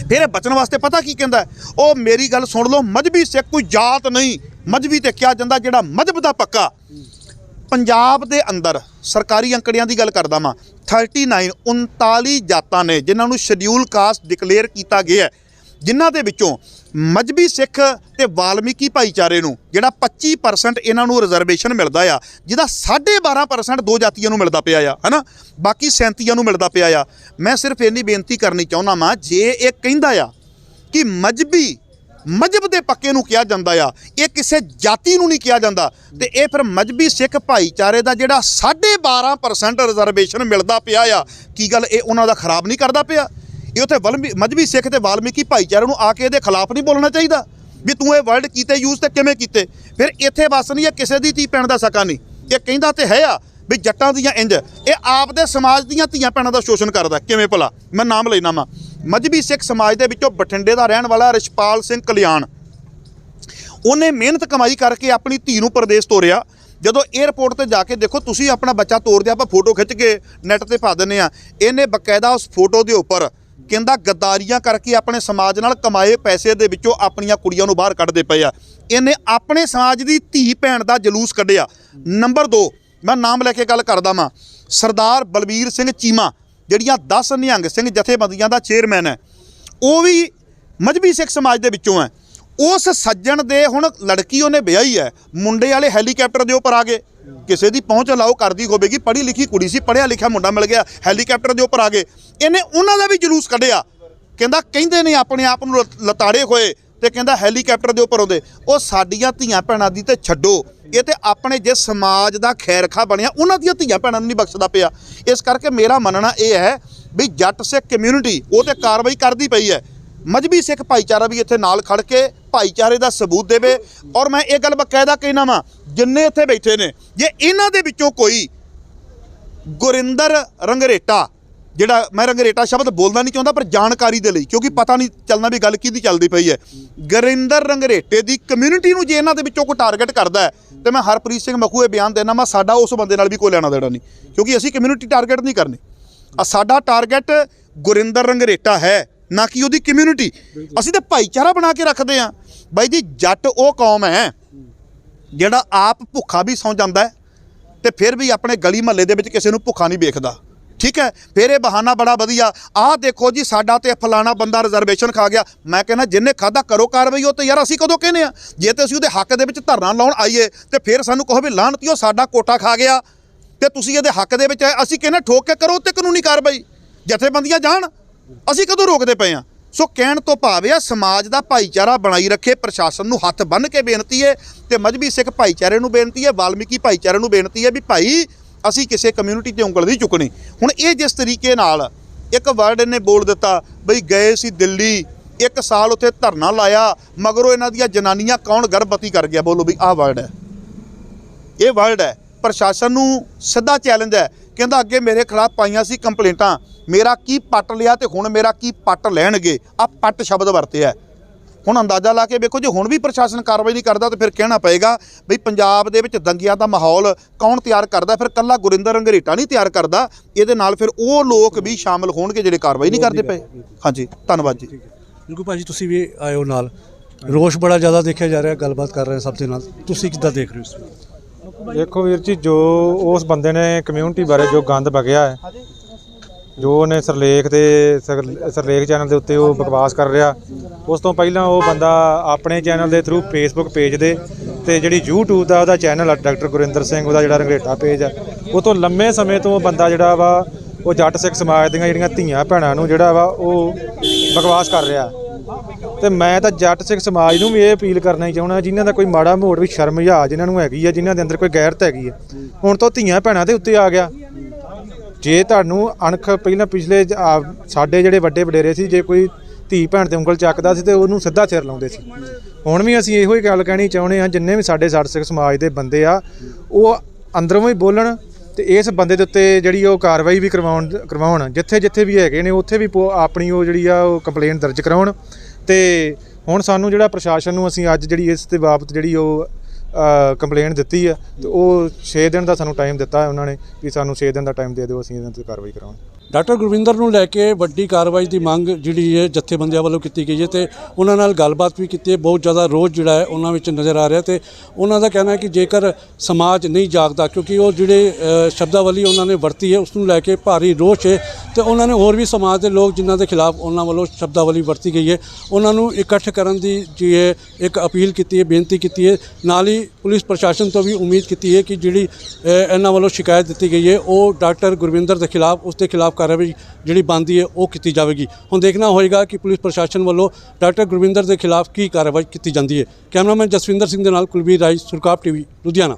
ਫਿਰ ਇਹ ਬਚਣ ਵਾਸਤੇ ਪਤਾ ਕੀ ਕਹਿੰਦਾ ਉਹ ਮੇਰੀ ਗੱਲ ਸੁਣ ਲਓ, ਮਜਬੀ ਸਿੱਖ ਕੋਈ ਜਾਤ ਨਹੀਂ। ਮਜਬੀ ਤੇ ਕਿਹਾ ਜਾਂਦਾ ਜਿਹੜਾ ਮਜਬ ਦਾ ਪੱਕਾ। ਪੰਜਾਬ ਦੇ ਅੰਦਰ ਸਰਕਾਰੀ ਅੰਕੜਿਆਂ ਦੀ ਗੱਲ ਕਰਦਾ ਮੈਂ 39 39 ਜਾਤਾਂ ਨੇ, ਜਿਨ੍ਹਾਂ ਨੂੰ ਸ਼ਡਿਊਲ ਕਾਸਟ ਡਿਕਲੇਅਰ ਕੀਤਾ ਗਿਆ ਜਿਨ੍ਹਾਂ ਦੇ ਵਿੱਚੋਂ ਮਜਬੀ ਸਿੱਖ ਤੇ ਵਾਲਮੀਕੀ ਭਾਈਚਾਰੇ ਨੂੰ, ਜਿਹੜਾ 25% ਇਹਨਾਂ ਨੂੰ ਰਿਜ਼ਰਵੇਸ਼ਨ ਮਿਲਦਾ ਆ, ਜਿਹਦਾ 12.5% ਦੋ ਜਾਤੀਆਂ ਨੂੰ ਮਿਲਦਾ ਪਿਆ ਆ, ਹਨਾ? ਬਾਕੀ 37 ਨੂੰ ਮਿਲਦਾ ਪਿਆ ਆ। ਮੈਂ ਸਿਰਫ ਇੰਨੀ ਬੇਨਤੀ ਕਰਨੀ ਚਾਹੁੰਦਾ ਮਾਂ ਜੇ ਇਹ ਕਹਿੰਦਾ ਆ ਕਿ ਮਜਬੀ, ਮਜਬ ਦੇ ਪੱਕੇ ਨੂੰ ਕਿਹਾ ਜਾਂਦਾ ਆ, ਇਹ ਕਿਸੇ ਜਾਤੀ ਨੂੰ ਨਹੀਂ ਕਿਹਾ ਜਾਂਦਾ, ਤੇ ਇਹ ਫਿਰ ਮਜਬੀ ਸਿੱਖ ਭਾਈਚਾਰੇ ਦਾ ਜਿਹੜਾ 12.5% ਰਿਜ਼ਰਵੇਸ਼ਨ ਮਿਲਦਾ ਪਿਆ ਆ, ਕੀ ਗੱਲ ਇਹ ਉਹਨਾਂ ਦਾ ਖਰਾਬ ਨਹੀਂ ਕਰਦਾ ਪਿਆ? ਇਹ ਉੱਥੇ ਵਲਮੀ ਮਜਬੀ ਸਿੱਖ ਤੇ ਵਾਲਮੀਕੀ ਭਾਈਚਾਰੇ ਨੂੰ ਆ ਕੇ ਇਹਦੇ ਖਿਲਾਫ ਨਹੀਂ ਬੋਲਣਾ ਚਾਹੀਦਾ। ਵੀ ਤੂੰ ਇਹ ਵਰਡ ਕੀਤੇ ਯੂਜ਼ ਤੇ ਕਿਵੇਂ ਕੀਤੇ? ਫਿਰ ਇੱਥੇ ਬਸ ਨਹੀਂ ਇਹ ਕਿਸੇ ਦੀ ਧੀ ਪੈਣ ਦਾ ਸਕਾ ਨਹੀਂ। ਇਹ ਕਹਿੰਦਾ ਤੇ ਹੈ ਆ ਵੀ ਜੱਟਾਂ ਦੀਆਂ ਇੰਜ। ਇਹ ਆਪ ਦੇ ਸਮਾਜ ਦੀਆਂ ਧੀਆਂ ਭੈਣਾਂ ਦਾ ਸ਼ੋਸ਼ਣ ਕਰਦਾ, ਕਿਵੇਂ ਭਲਾ? ਮੈਂ ਨਾਮ ਲੈਣਾ ਵਾਂ। ਮਜਬੀ ਸਿੱਖ ਸਮਾਜ ਦੇ ਵਿੱਚੋਂ ਬਠਿੰਡੇ ਦਾ ਰਹਿਣ ਵਾਲਾ ਰਿਸ਼ਪਾਲ ਸਿੰਘ ਕਲਿਆਣ। ਉਹਨੇ ਮਿਹਨਤ ਕਮਾਈ ਕਰਕੇ ਆਪਣੀ ਧੀ ਨੂੰ ਪਰਦੇਸ ਤੋਰਿਆ। ਜਦੋਂ 에ਅਰਪੋਰਟ ਤੇ ਜਾ ਕੇ ਦੇਖੋ, ਤੁਸੀਂ ਆਪਣਾ ਬੱਚਾ ਤੋਰਦੇ ਆਪਾਂ ਫੋਟੋ ਖਿੱਚ ਕੇ ਨੈਟ ਤੇ ਪਾ ਦਿੰਨੇ ਆ। ਇਹਨੇ ਬਕਾਇਦਾ ਉਸ ਫੋਟੋ ਦੇ ਉੱਪਰ ਕਹਿੰਦਾ ਗੱਦਾਰੀਆਂ ਕਰਕੇ ਆਪਣੇ ਸਮਾਜ ਨਾਲ ਕਮਾਏ ਪੈਸੇ ਦੇ ਵਿੱਚੋਂ ਆਪਣੀਆਂ ਕੁੜੀਆਂ ਨੂੰ ਬਾਹਰ ਕੱਢਦੇ ਪਏ ਆ। ਇਹਨੇ ਆਪਣੇ ਸਮਾਜ ਦੀ ਧੀ ਭੈਣ ਦਾ ਜਲੂਸ ਕੱਢਿਆ। ਨੰਬਰ 2 ਮੈਂ ਨਾਮ ਲੈ ਕੇ ਗੱਲ ਕਰਦਾ ਵਾਂ। ਸਰਦਾਰ ਬਲਬੀਰ ਸਿੰਘ ਚੀਮਾ, ਜਿਹੜੀਆਂ 10 ਨਿਹੰਗ ਸਿੰਘ ਜਥੇਬੰਦੀਆਂ ਦਾ ਚੇਅਰਮੈਨ ਹੈ, ਉਹ ਵੀ ਮਜਬੀ ਸਿੱਖ ਸਮਾਜ ਦੇ ਵਿੱਚੋਂ ਹੈ। ਉਸ ਸੱਜਣ ਦੇ ਹੁਣ ਲੜਕੀ ਉਹਨੇ ਵਿਆਹੀ ਹੈ, ਮੁੰਡੇ ਵਾਲੇ ਹੈਲੀਕਾਪਟਰ ਦੇ ਉੱਪਰ ਆ ਗਏ। ਕਿਸੇ ਦੀ ਪਹੁੰਚ ਲਾਓ ਕਰਦੀ ਹੋਵੇਗੀ, ਪੜ੍ਹੀ ਲਿਖੀ ਕੁੜੀ ਸੀ, ਪੜ੍ਹਿਆ ਲਿਖਿਆ ਮੁੰਡਾ ਮਿਲ ਗਿਆ, ਹੈਲੀਕਾਪਟਰ ਦੇ ਉੱਪਰ ਆ ਗਏ। ਇਹਨੇ ਉਹਨਾਂ ਦਾ ਵੀ ਜਲੂਸ ਕੱਢਿਆ। ਕਹਿੰਦਾ, ਕਹਿੰਦੇ ਨੇ ਆਪਣੇ ਆਪ ਨੂੰ ਲ- ਲਤਾੜੇ ਹੋਏ ਤੇ ਕਹਿੰਦਾ ਹੈਲੀਕਾਪਟਰ ਦੇ ਉੱਪਰ ਆਉਂਦੇ। ਉਹ ਸਾਡੀਆਂ ਧੀਆਂ ਭੈਣਾਂ ਦੀ ਤੇ ਛੱਡੋ। ਇਹ ਤੇ ਆਪਣੇ ਜੇ ਸਮਾਜ ਦਾ ਖੈਰਖਾ ਬਣਿਆ, ਉਹਨਾਂ ਦੀਆਂ ਧੀਆਂ ਭੈਣਾਂ ਨੂੰ ਨਹੀਂ ਬਖਸ਼ਦਾ ਪਿਆ। ਇਸ ਕਰਕੇ ਮੇਰਾ ਮੰਨਣਾ ਇਹ ਹੈ ਵੀ ਜੱਟ ਸਿੱਖ ਕਮਿਊਨਿਟੀ ਉਹ ਤੇ ਕਾਰਵਾਈ ਕਰਦੀ ਪਈ ਹੈ। ਮਜਬੀ ਸਿੱਖ ਭਾਈਚਾਰਾ ਵੀ ਇੱਥੇ ਨਾਲ ਖੜ ਕੇ ਭਾਈਚਾਰੇ ਦਾ ਸਬੂਤ ਦੇਵੇ। ਔਰ ਮੈਂ ਇਹ ਗੱਲ ਬਕਾਇਦਾ ਕਹਿਣਾ ਵਾਂ, ਜਿੰਨੇ ਇੱਥੇ ਬੈਠੇ ਨੇ, ਜੇ ਇਹਨਾਂ ਦੇ ਵਿੱਚੋਂ ਕੋਈ ਗੁਰਿੰਦਰ ਰੰਗਰੇਟਾ, ਜਿਹੜਾ ਮੈਂ ਰੰਗਰੇਟਾ ਸ਼ਬਦ ਬੋਲਣਾ ਨਹੀਂ ਚਾਹੁੰਦਾ, ਪਰ ਜਾਣਕਾਰੀ ਦੇ ਲਈ, ਕਿਉਂਕਿ ਪਤਾ ਨਹੀਂ ਚੱਲਣਾ ਵੀ ਗੱਲ ਕਿਹਦੀ ਚੱਲਦੀ ਪਈ ਹੈ। ਗੁਰਿੰਦਰ ਰੰਗਰੇਟੇ ਦੀ ਕਮਿਊਨਿਟੀ ਨੂੰ ਜੇ ਇਹਨਾਂ ਦੇ ਵਿੱਚੋਂ ਕੋਈ ਟਾਰਗੇਟ ਕਰਦਾ ਹੈ, ਤੇ ਮੈਂ ਹਰਪ੍ਰੀਤ ਸਿੰਘ ਮਖੂ ਇਹ ਬਿਆਨ ਦੇਣਾ ਮੈਂ ਸਾਡਾ ਉਸ ਬੰਦੇ ਨਾਲ ਵੀ ਕੋਈ ਲੈਣਾ ਦੇਣਾ ਨਹੀਂ, ਕਿਉਂਕਿ ਅਸੀਂ ਕਮਿਊਨਿਟੀ ਟਾਰਗੇਟ ਨਹੀਂ ਕਰਨੀ। ਆ ਸਾਡਾ ਟਾਰਗੇਟ ਗੁਰਿੰਦਰ ਰੰਗਰੇਟਾ ਹੈ। ਨਾ ਕਿ ਉਹਦੀ ਕਮਿਊਨਿਟੀ ਅਸੀਂ ਤਾਂ ਭਾਈਚਾਰਾ ਬਣਾ ਕੇ ਰੱਖਦੇ ਆ ਬਾਈ ਜੀ ਜੱਟ ਉਹ ਕੌਮ ਹੈ ਜਿਹੜਾ ਆਪ ਭੁੱਖਾ ਵੀ ਸੌਂ ਜਾਂਦਾ ਤੇ ਫਿਰ ਵੀ ਆਪਣੇ ਗਲੀ ਮਹੱਲੇ ਦੇ ਵਿੱਚ ਕਿਸੇ ਨੂੰ ਭੁੱਖਾ ਨਹੀਂ ਵੇਖਦਾ। ਠੀਕ ਹੈ? ਫਿਰ ਇਹ ਬਹਾਨਾ ਬੜਾ ਵਧੀਆ। ਆਹ ਦੇਖੋ ਜੀ ਸਾਡਾ ਤੇ ਫਲਾਣਾ ਬੰਦਾ ਰਿਜ਼ਰਵੇਸ਼ਨ ਖਾ ਗਿਆ। ਮੈਂ ਕਹਿੰਦਾ ਜਿੰਨੇ ਖਾਦਾ ਕਰੋ ਕਾਰਵਾਈ ਉਹ ਤੇ ਯਾਰ ਅਸੀਂ ਕਦੋਂ ਕਹਿੰਦੇ ਆ? ਜੇ ਤੇ ਅਸੀਂ ਉਹਦੇ ਹੱਕ ਦੇ ਵਿੱਚ ਧਰਨਾ ਲਾਉਣ ਆਈਏ ਤੇ ਫਿਰ ਸਾਨੂੰ ਕਹੋ ਵੀ ਲਾਹਨਤੀਓ ਸਾਡਾ ਕੋਟਾ ਖਾ ਗਿਆ। ਤੇ ਤੁਸੀਂ ਇਹਦੇ ਹੱਕ ਦੇ ਵਿੱਚ ਅਸੀਂ ਕਹਿੰਦੇ ਠੋਕ ਕੇ ਕਰੋ ਤੇ ਕਾਨੂੰਨੀ ਕਾਰਵਾਈ। ਜਥੇਬੰਦੀਆਂ ਜਾਣ। ਅਸੀਂ ਕਦੋਂ ਰੋਕਦੇ ਪਏ ਆ ਸੋ ਕਹਿਣ ਤੋਂ ਭਾਵ ਆ, ਸਮਾਜ ਦਾ ਭਾਈਚਾਰਾ ਬਣਾਈ ਰੱਖੇ, ਪ੍ਰਸ਼ਾਸਨ ਨੂੰ ਹੱਥ ਬੰਨ੍ਹ ਕੇ ਬੇਨਤੀ ਹੈ ਤੇ ਮਜਬੀ ਸਿੱਖ ਭਾਈਚਾਰੇ ਨੂੰ ਬੇਨਤੀ ਹੈ, ਵਾਲਮੀਕੀ ਭਾਈਚਾਰੇ ਨੂੰ ਬੇਨਤੀ ਹੈ ਵੀ ਭਾਈ ਅਸੀਂ ਕਿਸੇ ਕਮਿਊਨਿਟੀ ਤੇ ਉਂਗਲ ਨਹੀਂ ਚੁੱਕਣੀ। ਹੁਣ ਇਹ ਜਿਸ ਤਰੀਕੇ ਨਾਲ ਇੱਕ ਵਰਡ ਇਹਨੇ ਬੋਲ ਦਿੱਤਾ, ਬਈ ਗਏ ਸੀ ਦਿੱਲੀ, ਇੱਕ ਸਾਲ ਉੱਥੇ ਧਰਨਾ ਲਾਇਆ, ਮਗਰੋਂ ਇਹਨਾਂ ਦੀਆਂ ਜਨਾਨੀਆਂ ਕੌਣ ਗਰਭਵਤੀ ਕਰ ਗਿਆ? ਬੋਲੋ ਵੀ ਆਹ ਵਰਡ ਹੈ। ਇਹ ਵਰਲਡ ਹੈ। ਪ੍ਰਸ਼ਾਸਨ ਨੂੰ ਸਿੱਧਾ ਚੈਲੰਜ ਹੈ। ਕਹਿੰਦਾ ਅੱਗੇ ਮੇਰੇ ਖਿਲਾਫ ਪਾਈਆਂ ਸੀ ਕੰਪਲੇਂਟਾਂ। ਮੇਰਾ ਕੀ ਪੱਟ ਲਿਆ ਤੇ ਹੁਣ ਮੇਰਾ ਕੀ ਪੱਟ ਲੈਣਗੇ? ਆ ਪੱਟ ਸ਼ਬਦ ਵਰਤਿਆ ਹੁਣ ਅੰਦਾਜ਼ਾ ਲਾ ਕੇ ਵੇਖੋ, ਜੇ ਹੁਣ ਵੀ ਪ੍ਰਸ਼ਾਸਨ ਕਾਰਵਾਈ ਨਹੀਂ ਕਰਦਾ ਤਾਂ ਫਿਰ ਕਹਿਣਾ ਪਏਗਾ ਵੀ ਪੰਜਾਬ ਦੇ ਵਿੱਚ ਦੰਗਿਆਂ ਦਾ ਮਾਹੌਲ ਕੌਣ ਤਿਆਰ ਕਰਦਾ? ਫਿਰ ਕੱਲਾ ਗੁਰਿੰਦਰ ਰੰਗਰੇਟਾ ਨਹੀਂ ਤਿਆਰ ਕਰਦਾ। ਇਹਦੇ ਨਾਲ ਫਿਰ ਉਹ ਲੋਕ ਵੀ ਸ਼ਾਮਲ ਹੋਣਗੇ ਜਿਹੜੇ ਕਾਰਵਾਈ ਨਹੀਂ ਕਰਦੇ ਪਏ। ਹਾਂਜੀ, ਧੰਨਵਾਦ ਜੀ। ਬਿਲਕੁਲ ਭਾਜੀ, ਤੁਸੀਂ ਵੀ ਆਇਓ ਨਾਲ। ਰੋਸ਼ ਬੜਾ ਜ਼ਿਆਦਾ ਦੇਖਿਆ ਜਾ ਰਿਹਾ, ਗੱਲਬਾਤ ਕਰ ਰਹੇ ਸਭ ਦੇ ਨਾਲ। ਤੁਸੀਂ ਕਿੱਦਾਂ ਦੇਖ ਰਹੇ ਹੋ ਦੇਖੋ ਵੀਰ ਜੀ, ਜੋ ਉਸ ਬੰਦੇ ਨੇ ਕਮਿਊਨਿਟੀ ਬਾਰੇ ਜੋ ਗੰਦ ਬਗਿਆ ਹੈ, ਜੋ ਉਹਨੇ ਸਰਲੇਖ ਤੇ ਸਰ- ਸਰਲੇਖ ਚੈਨਲ ਦੇ ਉੱਤੇ ਉਹ ਬਕਵਾਸ ਕਰ ਰਿਹਾ, ਉਸ ਤੋਂ ਪਹਿਲਾਂ ਉਹ ਬੰਦਾ ਆਪਣੇ ਚੈਨਲ ਦੇ ਥਰੂ ਫੇਸਬੁੱਕ ਪੇਜ ਦੇ ਤੇ ਜਿਹੜੀ YouTube ਦਾ ਉਹਦਾ ਚੈਨਲ ਆ, ਡਾਕਟਰ ਗੁਰਿੰਦਰ ਸਿੰਘ, ਉਹਦਾ ਜਿਹੜਾ ਰੰਗਰੇਟਾ ਪੇਜ ਆ, ਉਹ ਤੋਂ ਲੰਮੇ ਸਮੇਂ ਤੋਂ ਉਹ ਬੰਦਾ ਜਿਹੜਾ ਵਾ, ਉਹ ਜੱਟ ਸਿੱਖ ਸਮਾਜ ਦੀਆਂ ਜਿਹੜੀਆਂ ਧੀਆਂ ਭੈਣਾਂ ਨੂੰ ਜਿਹੜਾ ਵਾ, ਉਹ ਬਕਵਾਸ ਕਰ ਰਿਹਾ। ਤੇ ਮੈਂ ਤਾਂ ਜੱਟ ਸਿੱਖ ਸਮਾਜ ਨੂੰ ਵੀ ਇਹ ਅਪੀਲ ਕਰਨਾ ਹੀ ਚਾਹੁੰਦਾ, ਜਿਨ੍ਹਾਂ ਦਾ ਕੋਈ ਮਾੜਾ ਮੋੜ ਵੀ ਸ਼ਰਮ ਜਾਂ ਜਿਨ੍ਹਾਂ ਨੂੰ ਹੈਗੀ ਆ, ਜਿਨ੍ਹਾਂ ਦੇ ਅੰਦਰ ਕੋਈ ਗੈਰਤ ਹੈਗੀ ਆ। ਹੁਣ ਤਾਂ ਉਹ ਧੀਆਂ ਭੈਣਾਂ ਦੇ ਉੱਤੇ ਆ ਗਿਆ। ਜੇ ਤੁਹਾਨੂੰ ਅਣਖ ਪਹਿਲਾਂ ਪਿਛਲੇ ਸਾਡੇ ਜਿਹੜੇ ਵੱਡੇ ਵਡੇਰੇ ਸੀ, ਜੇ ਕੋਈ ਧੀ ਭੈਣ ਤੇ ਉਂਗਲ ਚੱਕਦਾ ਸੀ ਤੇ ਉਹਨੂੰ ਸਿੱਧਾ ਸਿਰ ਲਾਉਂਦੇ ਸੀ। ਹੁਣ ਵੀ ਅਸੀਂ ਇਹੋ ਹੀ ਗੱਲ ਕਹਿਣੀ ਚਾਹੁੰਦੇ ਹਾਂ, ਜਿੰਨੇ ਵੀ ਸਾਡੇ ਜੱਟ ਸਿੱਖ ਸਮਾਜ ਦੇ ਬੰਦੇ ਆ, ਉਹ ਅੰਦਰੋਂ ਹੀ ਬੋਲਣ ਤੇ ਇਸ ਬੰਦੇ ਦੇ ਉੱਤੇ ਜਿਹੜੀ ਉਹ ਕਾਰਵਾਈ ਵੀ ਕਰਵਾਉਣ ਕਰਵਾਉਣ ਜਿੱਥੇ ਜਿੱਥੇ ਵੀ ਹੈਗੇ ਨੇ, ਉੱਥੇ ਵੀ ਪੋ- ਆਪਣੀ ਉਹ ਜਿਹੜੀ ਆ, ਉਹ ਕੰਪਲੇਂਟ ਦਰਜ ਕਰਾਉਣ। ਤੇ ਹੁਣ ਸਾਨੂੰ ਜਿਹੜਾ ਪ੍ਰਸ਼ਾਸਨ ਨੂੰ ਅਸੀਂ ਅੱਜ ਜਿਹੜੀ ਇਸ ਦੇ ਬਾਬਤ ਜਿਹੜੀ ਉਹ ਕੰਪਲੇਂਟ ਦਿੱਤੀ ਆ, ਤੇ ਉਹ 6 ਦਿਨ ਦਾ ਸਾਨੂੰ ਟਾਈਮ ਦਿੱਤਾ ਉਹਨਾਂ ਨੇ ਵੀ ਸਾਨੂੰ 6 ਦਿਨ ਦਾ ਟਾਈਮ ਦੇ ਦਿਓ, ਅਸੀਂ ਇਹਨਾਂ ਤੇ ਕਾਰਵਾਈ ਕਰਾਵਾਂਗੇ ਡਾਕਟਰ ਗੁਰਵਿੰਦਰ ਨੂੰ ਲੈ ਕੇ ਵੱਡੀ ਕਾਰਵਾਈ ਦੀ ਮੰਗ ਜਿਹੜੀ ਹੈ ਜਥੇਬੰਦੀਆਂ ਵੱਲੋਂ ਕੀਤੀ ਗਈ ਹੈ ਤੇ ਉਹਨਾਂ ਨਾਲ ਗੱਲਬਾਤ ਵੀ ਕੀਤੀ ਹੈ। ਬਹੁਤ ਜ਼ਿਆਦਾ ਰੋਜ਼ ਜਿਹੜਾ ਹੈ ਉਹਨਾਂ ਵਿੱਚ ਨਜ਼ਰ ਆ ਰਿਹਾ ਤੇ ਉਹਨਾਂ ਦਾ ਕਹਿਣਾ ਹੈ ਕਿ ਜੇਕਰ ਸਮਾਜ ਨਹੀਂ ਜਾਗਦਾ, ਕਿਉਂਕਿ ਉਹ ਜਿਹੜੇ ਸ਼ਬਦਾਵਲੀ ਉਹਨਾਂ ਨੇ ਵਰਤੀ ਹੈ, ਉਸ ਨੂੰ ਲੈ ਕੇ ਭਾਰੀ ਰੋਸ਼ ਹੈ ਤੇ ਉਹਨਾਂ ਨੇ ਹੋਰ ਵੀ ਸਮਾਜ ਦੇ ਲੋਕ ਜਿਨ੍ਹਾਂ ਦੇ ਖਿਲਾਫ ਉਹਨਾਂ ਵੱਲੋਂ ਸ਼ਬਦਾਵਲੀ ਵਰਤੀ ਗਈ ਹੈ, ਉਹਨਾਂ ਨੂੰ ਇਕੱਠ ਕਰਨ ਦੀ ਜੀ ਹੈ ਇੱਕ ਅਪੀਲ ਕੀਤੀ ਹੈ, ਬੇਨਤੀ ਕੀਤੀ ਹੈ। ਨਾਲ ਹੀ ਪੁਲਿਸ ਪ੍ਰਸ਼ਾਸਨ ਤੋਂ ਵੀ ਉਮੀਦ ਕੀਤੀ ਹੈ ਕਿ ਜਿਹੜੀ ਇਹਨਾਂ ਵੱਲੋਂ ਸ਼ਿਕਾਇਤ ਦਿੱਤੀ ਗਈ ਹੈ, ਉਹ ਡਾਕਟਰ ਗੁਰਵਿੰਦਰ ਦੇ ਖਿਲਾਫ, ਉਸ ਦੇ ਖਿਲਾਫ ਕਾਰਵਾਈ ਜਿਹੜੀ ਬਣਦੀ ਹੈ ਉਹ ਕੀਤੀ ਜਾਵੇਗੀ। ਹੁਣ ਦੇਖਣਾ ਹੋਏਗਾ ਕਿ ਪੁਲਿਸ ਪ੍ਰਸ਼ਾਸਨ ਵੱਲੋਂ ਡਾਕਟਰ ਗੁਰਵਿੰਦਰ ਦੇ ਖਿਲਾਫ ਕੀ ਕਾਰਵਾਈ ਕੀਤੀ ਜਾਂਦੀ ਹੈ। ਕੈਮਰਾਮੈਨ ਜਸਵਿੰਦਰ ਸਿੰਘ ਦੇ ਨਾਲ ਕੁਲਬੀਰ ਰਾਈ ਸੁਰਕਾਪ ਟੀਵੀ, ਲੁਧਿਆਣਾ।